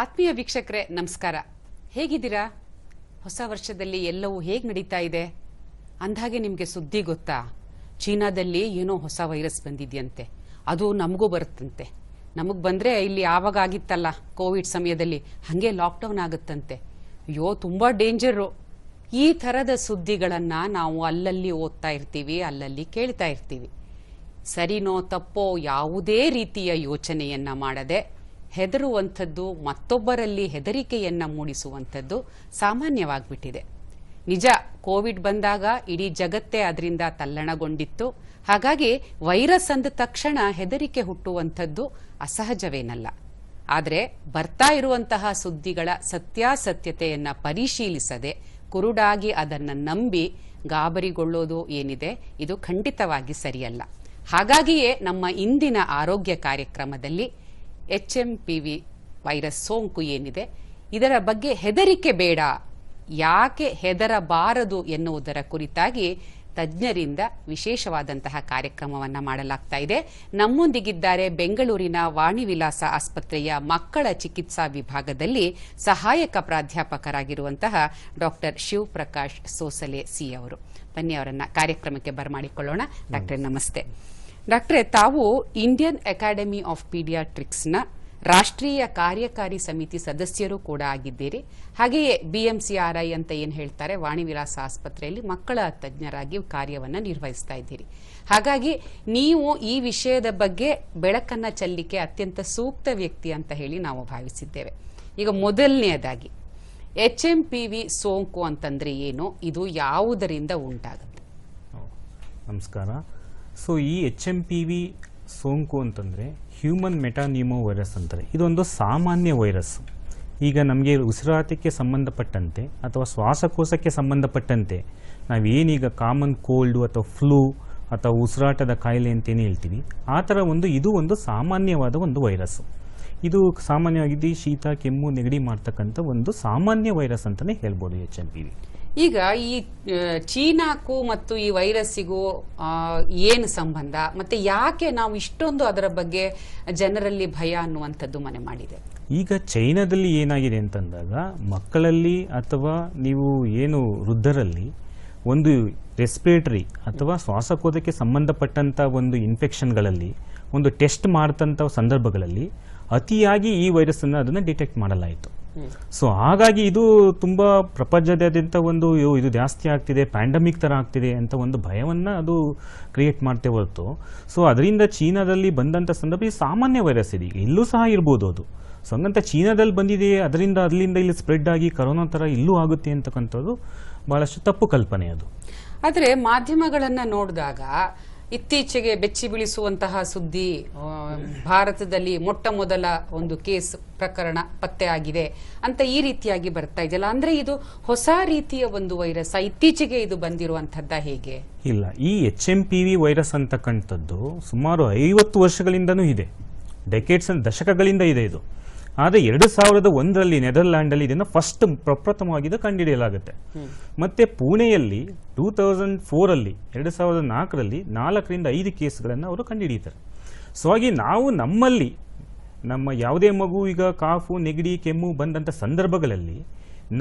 ಆತ್ಮೀಯ ವೀಕ್ಷಕರೇ, ನಮಸ್ಕಾರ. ಹೇಗಿದ್ದೀರಾ? ಹೊಸ ವರ್ಷದಲ್ಲಿ ಎಲ್ಲವೂ ಹೇಗೆ ನಡೀತಾ ಇದೆ? ಅಂದಾಗೆ ನಿಮಗೆ ಸುದ್ದಿ ಗೊತ್ತಾ? ಚೀನಾದಲ್ಲಿ ಏನೋ ಹೊಸ ವೈರಸ್ ಬಂದಿದೆಯಂತೆ. ಅದು ನಮಗೂ ಬರುತ್ತಂತೆ. ನಮಗೆ ಬಂದರೆ ಇಲ್ಲಿ ಆವಾಗ ಆಗಿತ್ತಲ್ಲ, ಕೋವಿಡ್ ಸಮಯದಲ್ಲಿ. ಹಾಗೆ ಲಾಕ್ಡೌನ್ ಆಗುತ್ತಂತೆ. ಅಯ್ಯೋ, ತುಂಬ ಡೇಂಜರು. ಈ ಥರದ ಸುದ್ದಿಗಳನ್ನು ನಾವು ಅಲ್ಲಲ್ಲಿ ಓದ್ತಾ ಇರ್ತೀವಿ, ಅಲ್ಲಲ್ಲಿ ಕೇಳ್ತಾ ಇರ್ತೀವಿ. ಸರಿನೋ ತಪ್ಪೋ ಯಾವುದೇ ರೀತಿಯ ಯೋಚನೆಯನ್ನು ಮಾಡದೆ ಹೆದರುವಂಥದ್ದು ಮತ್ತೊಬ್ಬರಲ್ಲಿ ಹೆದರಿಕೆಯನ್ನು ಮೂಡಿಸುವಂಥದ್ದು ಸಾಮಾನ್ಯವಾಗಿಬಿಟ್ಟಿದೆ. ನಿಜ, ಕೋವಿಡ್ ಬಂದಾಗ ಇಡೀ ಜಗತ್ತೇ ಅದರಿಂದ ತಲ್ಲಣಗೊಂಡಿತ್ತು. ಹಾಗಾಗಿ ವೈರಸ್ ಅಂದ ತಕ್ಷಣ ಹೆದರಿಕೆ ಹುಟ್ಟುವಂಥದ್ದು ಅಸಹಜವೇನಲ್ಲ. ಆದರೆ ಬರ್ತಾ ಇರುವಂತಹ ಸುದ್ದಿಗಳ ಸತ್ಯಾಸತ್ಯತೆಯನ್ನು ಪರಿಶೀಲಿಸದೆ ಕುರುಡಾಗಿ ಅದನ್ನು ನಂಬಿ ಗಾಬರಿಗೊಳ್ಳೋದು ಏನಿದೆ, ಇದು ಖಂಡಿತವಾಗಿ ಸರಿಯಲ್ಲ. ಹಾಗಾಗಿಯೇ ನಮ್ಮ ಇಂದಿನ ಆರೋಗ್ಯ ಕಾರ್ಯಕ್ರಮದಲ್ಲಿ H M P V virus ಸೋಂಕು ಏನಿದೆ ಇದರ ಬಗ್ಗೆ ಹೆದರಿಕೆ ಬೇಡ. ಯಾಕೆ ಹೆದರಬಾರದು ಎನ್ನುವುದರ ಕುರಿತಾಗಿ ತಜ್ಞರಿಂದ ವಿಶೇಷವಾದಂತಹ ಕಾರ್ಯಕ್ರಮವನ್ನು ಮಾಡಲಾಗ್ತಾ ಇದೆ. ನಮ್ಮೊಂದಿಗಿದ್ದಾರೆ ಬೆಂಗಳೂರಿನ ವಾಣಿ ವಿಲಾಸ ಆಸ್ಪತ್ರೆಯ ಮಕ್ಕಳ ಚಿಕಿತ್ಸಾ ವಿಭಾಗದಲ್ಲಿ ಸಹಾಯಕ ಪ್ರಾಧ್ಯಾಪಕರಾಗಿರುವಂತಹ ಡಾಕ್ಟರ್ ಶಿವಪ್ರಕಾಶ್ ಸೋಸಲೆ ಸಿ ಅವರು. ಬನ್ನಿ ಅವರನ್ನ ಕಾರ್ಯಕ್ರಮಕ್ಕೆ ಬರಮಾಡಿಕೊಳ್ಳೋಣ. ಡಾಕ್ಟರ್ ನಮಸ್ತೆ. ಡಾಕ್ಟ್ರೆ, ತಾವು ಇಂಡಿಯನ್ ಅಕಾಡೆಮಿ ಆಫ್ ಪೀಡಿಯಾಟ್ರಿಕ್ಸ್ನ ರಾಷ್ಟ್ರೀಯ ಕಾರ್ಯಕಾರಿ ಸಮಿತಿ ಸದಸ್ಯರು ಕೂಡ ಆಗಿದ್ದೀರಿ. ಹಾಗೆಯೇ ಬಿಎಂಸಿಆರ್ಐ ಅಂತ ಏನು ಹೇಳ್ತಾರೆ ವಾಣಿ ವಿಲಾಸ ಆಸ್ಪತ್ರೆಯಲ್ಲಿ ಮಕ್ಕಳ ತಜ್ಞರಾಗಿ ಕಾರ್ಯವನ್ನು ನಿರ್ವಹಿಸ್ತಾ ಇದ್ದೀರಿ. ಹಾಗಾಗಿ ನೀವು ಈ ವಿಷಯದ ಬಗ್ಗೆ ಬೆಳಕನ್ನ ಚೆಲ್ಲಿಕೆ ಅತ್ಯಂತ ಸೂಕ್ತ ವ್ಯಕ್ತಿ ಅಂತ ಹೇಳಿ ನಾವು ಭಾವಿಸಿದ್ದೇವೆ. ಈಗ ಮೊದಲನೆಯದಾಗಿ ಎಚ್ ಎಂ ಪಿ ವಿ ಸೋಂಕು ಅಂತಂದ್ರೆ ಏನು? ಇದು ಯಾವುದರಿಂದ ಉಂಟಾಗುತ್ತೆ? ನಮಸ್ಕಾರ. ಸೊ ಈ ಎಚ್ ಎಂ ಪಿ ವಿ ಸೋಂಕು ಅಂತಂದರೆ ಹ್ಯೂಮನ್ ಮೆಟಾನ್ಯೂಮೋ ವೈರಸ್ ಅಂತಾರೆ. ಇದೊಂದು ಸಾಮಾನ್ಯ ವೈರಸ್ ಈಗ ನಮಗೆ ಉಸಿರಾಟಕ್ಕೆ ಸಂಬಂಧಪಟ್ಟಂತೆ ಅಥವಾ ಶ್ವಾಸಕೋಶಕ್ಕೆ ಸಂಬಂಧಪಟ್ಟಂತೆ ನಾವೇನೀಗ ಕಾಮನ್ ಕೋಲ್ಡು ಅಥವಾ ಫ್ಲೂ ಅಥವಾ ಉಸಿರಾಟದ ಕಾಯಿಲೆ ಅಂತೇನು ಹೇಳ್ತೀವಿ, ಆ ಥರ ಒಂದು, ಇದು ಒಂದು ಸಾಮಾನ್ಯವಾದ ಒಂದು ವೈರಸ್ ಇದು ಸಾಮಾನ್ಯವಾಗಿ ಶೀತ, ಕೆಮ್ಮು, ನೆಗಡಿ ಮಾಡ್ತಕ್ಕಂಥ ಒಂದು ಸಾಮಾನ್ಯ ವೈರಸ್ ಅಂತಲೇ ಹೇಳ್ಬೋದು ಎಚ್ ಎನ್ ಪಿ ವಿ ಈಗ ಈ ಚೀನಾಕ್ಕೂ ಮತ್ತು ಈ ವೈರಸ್ಸಿಗೂ ಏನು ಸಂಬಂಧ? ಮತ್ತೆ ಯಾಕೆ ನಾವು ಇಷ್ಟೊಂದು ಅದರ ಬಗ್ಗೆ ಜನರಲ್ಲಿ ಭಯ ಅನ್ನುವಂಥದ್ದು ಮನೆ ಮಾಡಿದೆ. ಈಗ ಚೈನಾದಲ್ಲಿ ಏನಾಗಿದೆ ಅಂತಂದಾಗ, ಮಕ್ಕಳಲ್ಲಿ ಅಥವಾ ನೀವು ಏನು ವೃದ್ಧರಲ್ಲಿ ಒಂದು ರೆಸ್ಪಿರೇಟರಿ ಅಥವಾ ಶ್ವಾಸಕೋಶಕ್ಕೆ ಸಂಬಂಧಪಟ್ಟಂಥ ಒಂದು ಇನ್ಫೆಕ್ಷನ್ಗಳಲ್ಲಿ ಒಂದು ಟೆಸ್ಟ್ ಮಾಡ್ತಂಥ ಸಂದರ್ಭಗಳಲ್ಲಿ ಅತಿಯಾಗಿ ಈ ವೈರಸ್ಸನ್ನು ಅದನ್ನು ಡಿಟೆಕ್ಟ್ ಮಾಡಲಾಯಿತು. ಸೊ ಹಾಗಾಗಿ ಇದು ತುಂಬ ಪ್ರಪಂಚದಾದ್ಯಂತ ಒಂದು ಇದು ಜಾಸ್ತಿ ಆಗ್ತಿದೆ ಪ್ಯಾಂಡಮಿಕ್ ಥರ ಆಗ್ತಿದೆ ಅಂತ ಒಂದು ಭಯವನ್ನು ಅದು ಕ್ರಿಯೇಟ್ ಮಾಡ್ತೇ ಹೊರತು. ಸೊ ಅದರಿಂದ ಚೀನಾದಲ್ಲಿ ಬಂದಂಥ ಸಂದರ್ಭ ಸಾಮಾನ್ಯ ವೈರಸ್ ಇದೆ. ಇಲ್ಲೂ ಸಹ ಇರ್ಬೋದು ಅದು. ಸೊ ಹಂಗಂತ ಚೀನಾದಲ್ಲಿ ಬಂದಿದೆ ಅದರಿಂದ ಅಲ್ಲಿಂದ ಇಲ್ಲಿ ಸ್ಪ್ರೆಡ್ ಆಗಿ ಕರೋನಾ ಥರ ಇಲ್ಲೂ ಆಗುತ್ತೆ ಅಂತಕ್ಕಂಥದ್ದು ಭಾಳಷ್ಟು ತಪ್ಪು ಕಲ್ಪನೆ ಅದು. ಆದರೆ ಮಾಧ್ಯಮಗಳನ್ನು ನೋಡಿದಾಗ ಇತ್ತೀಚೆಗೆ ಬೆಚ್ಚಿ ಬೀಳಿಸುವಂತಹ ಸುದ್ದಿ ಭಾರತದಲ್ಲಿ ಮೊಟ್ಟ ಮೊದಲ ಒಂದು ಕೇಸ್ ಪ್ರಕರಣ ಪತ್ತೆ ಆಗಿದೆ ಅಂತ ಈ ರೀತಿಯಾಗಿ ಬರ್ತಾ ಇದೆಯಲ್ಲ. ಅಂದ್ರೆ ಇದು ಹೊಸ ರೀತಿಯ ಒಂದು ವೈರಸ್ ಇತ್ತೀಚೆಗೆ ಇದು ಬಂದಿರುವಂತಹದ್ದ ಹೇಗೆ? ಇಲ್ಲ, ಈ H M P V virus ಅಂತಕ್ಕಂಥದ್ದು ಸುಮಾರು ಐವತ್ತು ವರ್ಷಗಳಿಂದನೂ ಇದೆ. ಡೆಕೆಟ್ಸ್ ದಶಕಗಳಿಂದ ಇದೆ ಇದು. ಆದರೆ ಎರಡು ಸಾವಿರದ ಒಂದರಲ್ಲಿ ನೆದರ್ಲ್ಯಾಂಡಲ್ಲಿ ಇದನ್ನು ಫಸ್ಟ್ ಪ್ರಪ್ರಥಮವಾಗಿ ಕಂಡುಹಿಡಿಯಲಾಗುತ್ತೆ. ಮತ್ತೆ ಪುಣೆಯಲ್ಲಿ ಟೂ ತೌಸಂಡ್ ಫೋರಲ್ಲಿ ಎರಡು ಸಾವಿರದ ನಾಲ್ಕರಲ್ಲಿ ನಾಲ್ಕರಿಂದ ಐದು ಕೇಸ್ಗಳನ್ನು ಅವರು ಕಂಡುಹಿಡಿಯುತ್ತಾರೆ ಸೊ ಹಾಗೆ ನಾವು ನಮ್ಮಲ್ಲಿ ನಮ್ಮ ಯಾವುದೇ ಮಗು ಈಗ ಕಾಫು ನೆಗಡಿ ಕೆಮ್ಮು ಬಂದಂಥ ಸಂದರ್ಭಗಳಲ್ಲಿ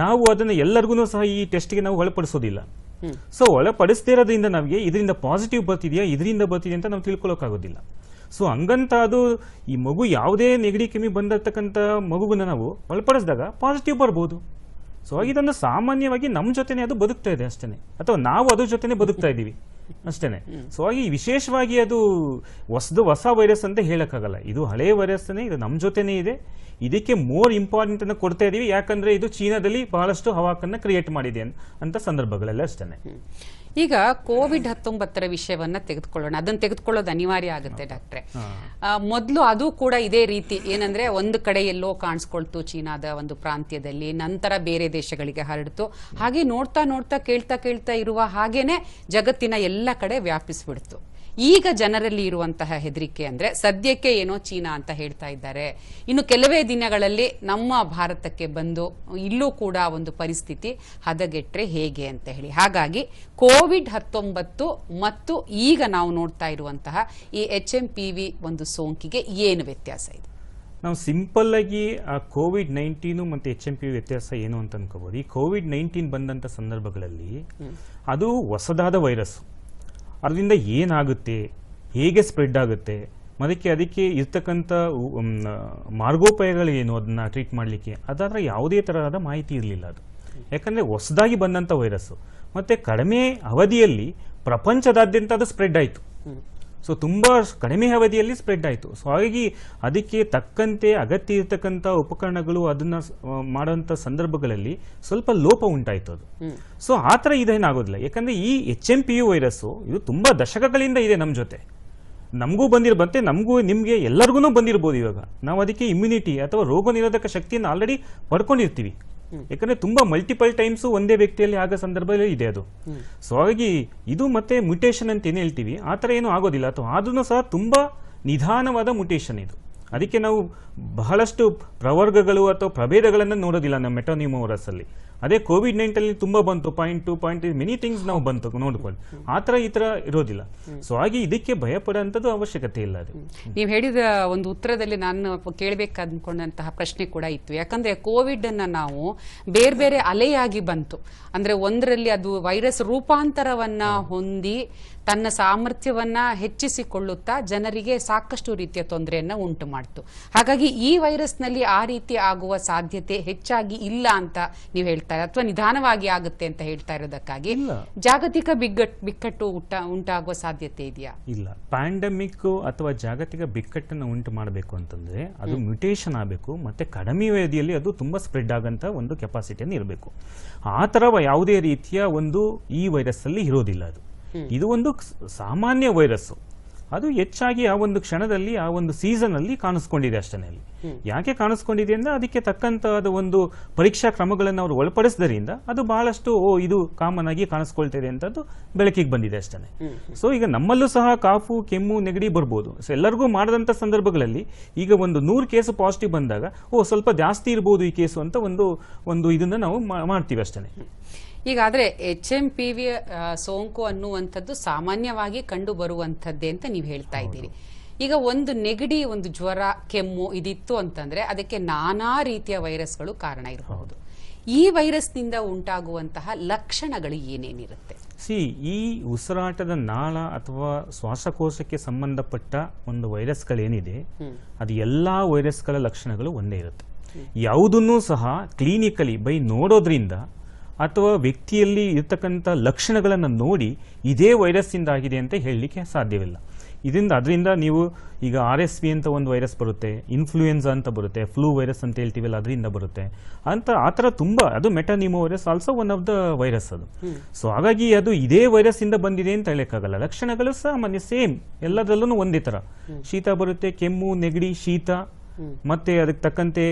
ನಾವು ಅದನ್ನು ಎಲ್ಲರಿಗೂ ಸಹ ಈ ಟೆಸ್ಟ್ಗೆ ನಾವು ಒಳಪಡಿಸೋದಿಲ್ಲ. ಸೊ ಒಳಪಡಿಸ್ತಿರೋದ್ರಿಂದ ನಮಗೆ ಇದರಿಂದ ಪಾಸಿಟಿವ್ ಬರ್ತಿದೆಯಾ ಇದರಿಂದ ಬರ್ತಿದೆಯಾ ಅಂತ ನಾವು ತಿಳ್ಕೊಳ್ಳೋಕ್ಕಾಗೋದಿಲ್ಲ ಸೊ ಹಂಗಂತ ಅದು ಈ ಮಗು ಯಾವುದೇ ನೆಗಡಿ, ಕೆಮ್ಮಿ ಬಂದಿರ್ತಕ್ಕಂಥ ಮಗುಗನ್ನ ನಾವು ಒಳಪಡಿಸಿದಾಗ ಪಾಸಿಟಿವ್ ಬರ್ಬೋದು. ಸೊ ಇದನ್ನು ಸಾಮಾನ್ಯವಾಗಿ ನಮ್ಮ ಜೊತೆನೇ ಅದು ಬದುಕ್ತಾ ಇದೆ ಅಷ್ಟೇ ಅಥವಾ ನಾವು ಅದ್ರ ಜೊತೆನೆ ಬದುಕ್ತಾ ಇದ್ದೀವಿ. ಅಷ್ಟೇ ಸೊ ಹಾಗೆ ವಿಶೇಷವಾಗಿ ಅದು ಹೊಸದು ಹೊಸ ವೈರಸ್ ಅಂತ ಹೇಳೋಕ್ಕಾಗಲ್ಲ. ಇದು ಹಳೆಯ ವೈರಸ್ನೇ ಇದು ನಮ್ಮ ಜೊತೆನೇ ಇದೆ. ಇದಕ್ಕೆ ಮೋರ್ ಇಂಪಾರ್ಟೆಂಟ್ ಅನ್ನು ಕೊಡ್ತಾ ಇದ್ದೀವಿ ಯಾಕಂದ್ರೆ ಇದು ಚೀನಾದಲ್ಲಿ ಬಹಳಷ್ಟು ಹವಾಕನ್ನ ಕ್ರಿಯೇಟ್ ಮಾಡಿದೆ ಅಂತ ಸಂದರ್ಭಗಳೆಲ್ಲ ಅಷ್ಟೇನೆ. ಈಗ ಕೋವಿಡ್ ಹತ್ತೊಂಬತ್ತರ ವಿಷಯವನ್ನ ತೆಗೆದುಕೊಳ್ಳೋಣ. ಅದನ್ನು ತೆಗೆದುಕೊಳ್ಳೋದು ಅನಿವಾರ್ಯ ಆಗುತ್ತೆ ಡಾಕ್ಟ್ರೆ. ಮೊದಲು ಅದು ಕೂಡ ಇದೇ ರೀತಿ. ಏನಂದ್ರೆ ಒಂದು ಕಡೆ ಎಲ್ಲೋ ಕಾಣಿಸ್ಕೊಳ್ತು ಚೀನಾದ ಒಂದು ಪ್ರಾಂತ್ಯದಲ್ಲಿ ನಂತರ ಬೇರೆ ದೇಶಗಳಿಗೆ ಹರಡ್ತು. ಹಾಗೆ ನೋಡ್ತಾ ನೋಡ್ತಾ ಕೇಳ್ತಾ ಕೇಳ್ತಾ ಇರುವ ಹಾಗೇನೆ ಜಗತ್ತಿನ ಎಲ್ಲ ಕಡೆ ವ್ಯಾಪಿಸ್ಬಿಡ್ತು. ಈಗ ಜನರಲ್ಲಿ ಇರುವಂತಹ ಹೆದರಿಕೆ ಅಂದ್ರೆ ಸದ್ಯಕ್ಕೆ ಏನೋ ಚೀನಾ ಅಂತ ಹೇಳ್ತಾ ಇದ್ದಾರೆ. ಇನ್ನು ಕೆಲವೇ ದಿನಗಳಲ್ಲಿ ನಮ್ಮ ಭಾರತಕ್ಕೆ ಬಂದು ಇಲ್ಲೂ ಕೂಡ ಒಂದು ಪರಿಸ್ಥಿತಿ ಹದಗೆಟ್ಟರೆ ಹೇಗೆ ಅಂತ ಹೇಳಿ. ಹಾಗಾಗಿ ಕೋವಿಡ್ ಹತ್ತೊಂಬತ್ತು ಮತ್ತು ಈಗ ನಾವು ನೋಡ್ತಾ ಇರುವಂತಹ ಈ ಎಚ್ ಎಂ ಪಿ ವಿ ಒಂದು ಸೋಂಕಿಗೆ ಏನು ವ್ಯತ್ಯಾಸ ಇದೆ? ನಾವು ಸಿಂಪಲ್ ಆಗಿ ಆ ಕೋವಿಡ್ ನೈನ್ಟೀನು ಮತ್ತು ಎಚ್ ಎಂ ಪಿ ವ್ಯತ್ಯಾಸ ಏನು ಅಂತ ಅನ್ಕೋಬಹುದು ಈ ಕೋವಿಡ್ ನೈನ್ಟೀನ್ ಬಂದಂಥ ಸಂದರ್ಭಗಳಲ್ಲಿ ಅದು ಹೊಸದಾದ ವೈರಸ್. ಅದರಿಂದ ಏನಾಗುತ್ತೆ? ಹೇಗೆ ಸ್ಪ್ರೆಡ್ ಆಗುತ್ತೆ? ಅದಕ್ಕೆ ಅದಕ್ಕೆ ಇರ್ತಕ್ಕಂಥ ಮಾರ್ಗೋಪಾಯಗಳೇನು ಅದನ್ನ ಟ್ರೀಟ್ ಮಾಡಲಿಕ್ಕೆ? ಅದಾದರೆ ಯಾವುದೇ ತರಹದ ಮಾಹಿತಿ ಇರಲಿಲ್ಲ ಅದು. ಯಾಕಂದರೆ ಹೊಸದಾಗಿ ಬಂದಂಥ ವೈರಸ್ಸು. ಮತ್ತು ಕಡಿಮೆ ಅವಧಿಯಲ್ಲಿ ಪ್ರಪಂಚದಾದ್ಯಂತ ಅದು ಸ್ಪ್ರೆಡ್ ಆಯಿತು. ಸೊ ತುಂಬ ಕಡಿಮೆ ಅವಧಿಯಲ್ಲಿ ಸ್ಪ್ರೆಡ್ ಆಯಿತು. ಸೊ ಹಾಗಾಗಿ ಅದಕ್ಕೆ ತಕ್ಕಂತೆ ಅಗತ್ಯ ಇರತಕ್ಕಂಥ ಉಪಕರಣಗಳು ಅದನ್ನು ಮಾಡೋಂಥ ಸಂದರ್ಭಗಳಲ್ಲಿ ಸ್ವಲ್ಪ ಲೋಪ ಉಂಟಾಯಿತು ಅದು. ಸೊ ಆ ಥರ ಇದೇನಾಗೋದಿಲ್ಲ. ಯಾಕಂದರೆ ಈ H M P U virus ಇದು ತುಂಬ ದಶಕಗಳಿಂದ ಇದೆ ನಮ್ಮ ಜೊತೆ. ನಮಗೂ ಬಂದಿರ್ಬಂತೆ ನಮಗೂ ನಿಮಗೆ ಎಲ್ಲರಿಗೂ ಬಂದಿರ್ಬೋದು ಇವಾಗ. ನಾವು ಅದಕ್ಕೆ ಇಮ್ಯುನಿಟಿ ಅಥವಾ ರೋಗ ನಿರೋಧಕ ಶಕ್ತಿಯನ್ನು ಆಲ್ರೆಡಿ ಪಡ್ಕೊಂಡಿರ್ತೀವಿ. ಯಾಕಂದ್ರೆ ತುಂಬಾ ಮಲ್ಟಿಪಲ್ ಟೈಮ್ಸ್ ಒಂದೇ ವ್ಯಕ್ತಿಯಲ್ಲಿ ಆಗೋ ಸಂದರ್ಭದಲ್ಲಿ ಇದೆ ಅದು. ಸೊ ಹಾಗಾಗಿ ಇದು ಮತ್ತೆ ಮ್ಯುಟೇಷನ್ ಅಂತ ಏನು ಹೇಳ್ತೀವಿ? ಆ ಥರ ಏನೂ ಆಗೋದಿಲ್ಲ. ಅಥವಾ ಆದ್ರೂ ಸಹ ತುಂಬಾ ನಿಧಾನವಾದ ಮ್ಯುಟೇಷನ್ ಇದು. ಅದಕ್ಕೆ ನಾವು ಬಹಳಷ್ಟು ಪ್ರವರ್ಗಗಳು ಅಥವಾ ಪ್ರಭೇದಗಳನ್ನು ನೋಡೋದಿಲ್ಲ ನಮ್ಮ ಮೆಟೋನಿಮೋರಸ್ ಅಲ್ಲಿ. ಅದೇ ಕೋವಿಡ್ ನೈನ್ಟಲ್ಲಿ ತುಂಬಾ ಬಂತು point to point many things ನಾವು ಬಂತು ನೋಡ್ಕೊಳ್ಳಿ. ಆ ಥರ ಈ ಥರ ಇರೋದಿಲ್ಲ. ಸೊ ಹಾಗೆ ಇದಕ್ಕೆ ಭಯ ಪಡೋಂಥದ್ದು ಅವಶ್ಯಕತೆ ಇಲ್ಲ ಅದು. ನೀವು ಹೇಳಿದ ಒಂದು ಉತ್ತರದಲ್ಲಿ ನಾನು ಕೇಳಬೇಕು ಅಂದ್ಕೊಂಡಂತಹ ಪ್ರಶ್ನೆ ಕೂಡ ಇತ್ತು. ಯಾಕಂದ್ರೆ ಕೋವಿಡ್ ಅನ್ನ ನಾವು ಬೇರೆ ಬೇರೆ ಅಲೆಯಾಗಿ ಬಂತು. ಅಂದ್ರೆ ಒಂದರಲ್ಲಿ ಅದು ವೈರಸ್ ರೂಪಾಂತರವನ್ನ ಹೊಂದಿ ತನ್ನ ಸಾಮರ್ಥ್ಯವನ್ನ ಹೆಚ್ಚಿಸಿಕೊಳ್ಳುತ್ತಾ ಜನರಿಗೆ ಸಾಕಷ್ಟು ರೀತಿಯ ತೊಂದರೆಯನ್ನ ಉಂಟು ಮಾಡ್ತು. ಹಾಗಾಗಿ ಈ ವೈರಸ್ನಲ್ಲಿ ಆ ರೀತಿ ಆಗುವ ಸಾಧ್ಯತೆ ಹೆಚ್ಚಾಗಿ ಇಲ್ಲ ಅಂತ ನೀವು ಹೇಳ್ತಾ ಅಥವಾ ನಿಧಾನವಾಗಿ ಆಗುತ್ತೆ ಅಂತ ಹೇಳ್ತಾ ಇರೋದಕ್ಕಾಗಿ. ಜಾಗತಿಕ ಬಿಗ್ಗಟ್ ಬಿಕ್ಕಟ್ಟು ಉಂಟ ಉಂಟಾಗುವ ಸಾಧ್ಯತೆ ಇದೆಯಾ? ಇಲ್ಲ. ಪ್ಯಾಂಡಮಿಕ್ ಅಥವಾ ಜಾಗತಿಕ ಬಿಕ್ಕಟ್ಟನ್ನು ಉಂಟು ಮಾಡಬೇಕು ಅಂತಂದ್ರೆ ಅದು ಮ್ಯುಟೇಷನ್ ಆಗಬೇಕು ಮತ್ತೆ ಕಡಿಮೆ ಅವಧಿಯಲ್ಲಿ ಅದು ತುಂಬಾ ಸ್ಪ್ರೆಡ್ ಆಗಂತ ಒಂದು ಕೆಪಾಸಿಟಿಯನ್ನು ಇರಬೇಕು. ಆ ಥರ ಯಾವುದೇ ರೀತಿಯ ಒಂದು ಈ ವೈರಸ್ ಅಲ್ಲಿ ಇರೋದಿಲ್ಲ ಅದು. ಇದು ಒಂದು ಸಾಮಾನ್ಯ ವೈರಸ್ಸು. ಅದು ಹೆಚ್ಚಾಗಿ ಆ ಒಂದು ಕ್ಷಣದಲ್ಲಿ ಆ ಒಂದು ಸೀಸನ್ ಅಲ್ಲಿ ಕಾಣಿಸ್ಕೊಂಡಿದೆ ಅಷ್ಟೇ ಅಲ್ಲಿ. ಯಾಕೆ ಕಾಣಿಸ್ಕೊಂಡಿದೆ ಅಂದ್ರೆ ಅದಕ್ಕೆ ತಕ್ಕಂತಹದ ಒಂದು ಪರೀಕ್ಷಾ ಕ್ರಮಗಳನ್ನು ಅವರು ಒಳಪಡಿಸಿದ್ರಿಂದ ಅದು ಬಹಳಷ್ಟು ಓ ಇದು ಕಾಮನ್ ಆಗಿ ಕಾಣಿಸ್ಕೊಳ್ತಿದೆ ಅಂತದ್ದು ಬೆಳಕಿಗೆ ಬಂದಿದೆ ಅಷ್ಟೇ. ಸೊ ಈಗ ನಮ್ಮಲ್ಲೂ ಸಹ ಕಾಫು ಕೆಮ್ಮು ನೆಗಡಿ ಬರ್ಬೋದು. ಸೊ ಎಲ್ಲರಿಗೂ ಮಾಡದಂಥ ಸಂದರ್ಭಗಳಲ್ಲಿ ಈಗ ಒಂದು ನೂರು ಕೇಸು ಪಾಸಿಟಿವ್ ಬಂದಾಗ ಓ ಸ್ವಲ್ಪ ಜಾಸ್ತಿ ಇರ್ಬೋದು ಈ ಕೇಸು ಅಂತ ಒಂದು ಒಂದು ಇದನ್ನ ನಾವು ಮಾಡ್ತೀವಿ ಅಷ್ಟೇ. ಈಗ ಆದ್ರೆ ಎಚ್ ಎಂ ಪಿ ವಿ ಸೋಂಕು ಅನ್ನುವಂಥದ್ದು ಸಾಮಾನ್ಯವಾಗಿ ಕಂಡು ಬರುವಂಥದ್ದೇ ಅಂತ ನೀವು ಹೇಳ್ತಾ ಇದ್ದೀರಿ. ಈಗ ಒಂದು ನೆಗಡಿ ಒಂದು ಜ್ವರ ಕೆಮ್ಮು ಇದಿತ್ತು ಅಂತಂದ್ರೆ ಅದಕ್ಕೆ ನಾನಾ ರೀತಿಯ ವೈರಸ್ಗಳು ಕಾರಣ ಇರಬಹುದು ಈ ವೈರಸ್ನಿಂದ ಉಂಟಾಗುವಂತಹ ಲಕ್ಷಣಗಳು ಏನೇನಿರುತ್ತೆ? ಸಿ ಈ ಉಸಿರಾಟದ ನಾಳ ಅಥವಾ ಶ್ವಾಸಕೋಶಕ್ಕೆ ಸಂಬಂಧಪಟ್ಟ ಒಂದು ವೈರಸ್ಗಳೇನಿದೆ ಅದು ಎಲ್ಲ ವೈರಸ್ಗಳ ಲಕ್ಷಣಗಳು ಒಂದೇ ಇರುತ್ತೆ. ಯಾವುದನ್ನೂ ಸಹ ಕ್ಲಿನಿಕಲಿ ಬೈ ನೋಡೋದ್ರಿಂದ ಅಥವಾ ವ್ಯಕ್ತಿಯಲ್ಲಿ ಇರತಕ್ಕಂಥ ಲಕ್ಷಣಗಳನ್ನು ನೋಡಿ ಇದೇ ವೈರಸ್ಸಿಂದ ಆಗಿದೆ ಅಂತ ಹೇಳಲಿಕ್ಕೆ ಸಾಧ್ಯವಿಲ್ಲ. ಇದರಿಂದ ಅದರಿಂದ ನೀವು ಈಗ ಆರ್ ಎಸ್ ವಿ ಅಂತ ಒಂದು ವೈರಸ್ ಬರುತ್ತೆ ಇನ್ಫ್ಲೂಯೆನ್ಸಾ ಅಂತ ಬರುತ್ತೆ ಫ್ಲೂ ವೈರಸ್ ಅಂತ ಹೇಳ್ತೀವಲ್ಲ ಅದರಿಂದ ಬರುತ್ತೆ. ಅಂತ ಆ ಥರ ತುಂಬ ಅದು metapneumo virus also one of the virus ಅದು. ಸೊ ಹಾಗಾಗಿ ಅದು ಇದೇ ವೈರಸ್ಸಿಂದ ಬಂದಿದೆ ಅಂತ ಹೇಳೋಕ್ಕಾಗಲ್ಲ. ಲಕ್ಷಣಗಳು ಸಾಮಾನ್ಯ ಸೇಮ್ ಎಲ್ಲದರಲ್ಲೂ ಒಂದೇ ಥರ. ಶೀತ ಬರುತ್ತೆ ಕೆಮ್ಮು ನೆಗಡಿ ಶೀತ ಮತ್ತೆ ಅದಕ್ಕೆ ತಕ್ಕಂತೆ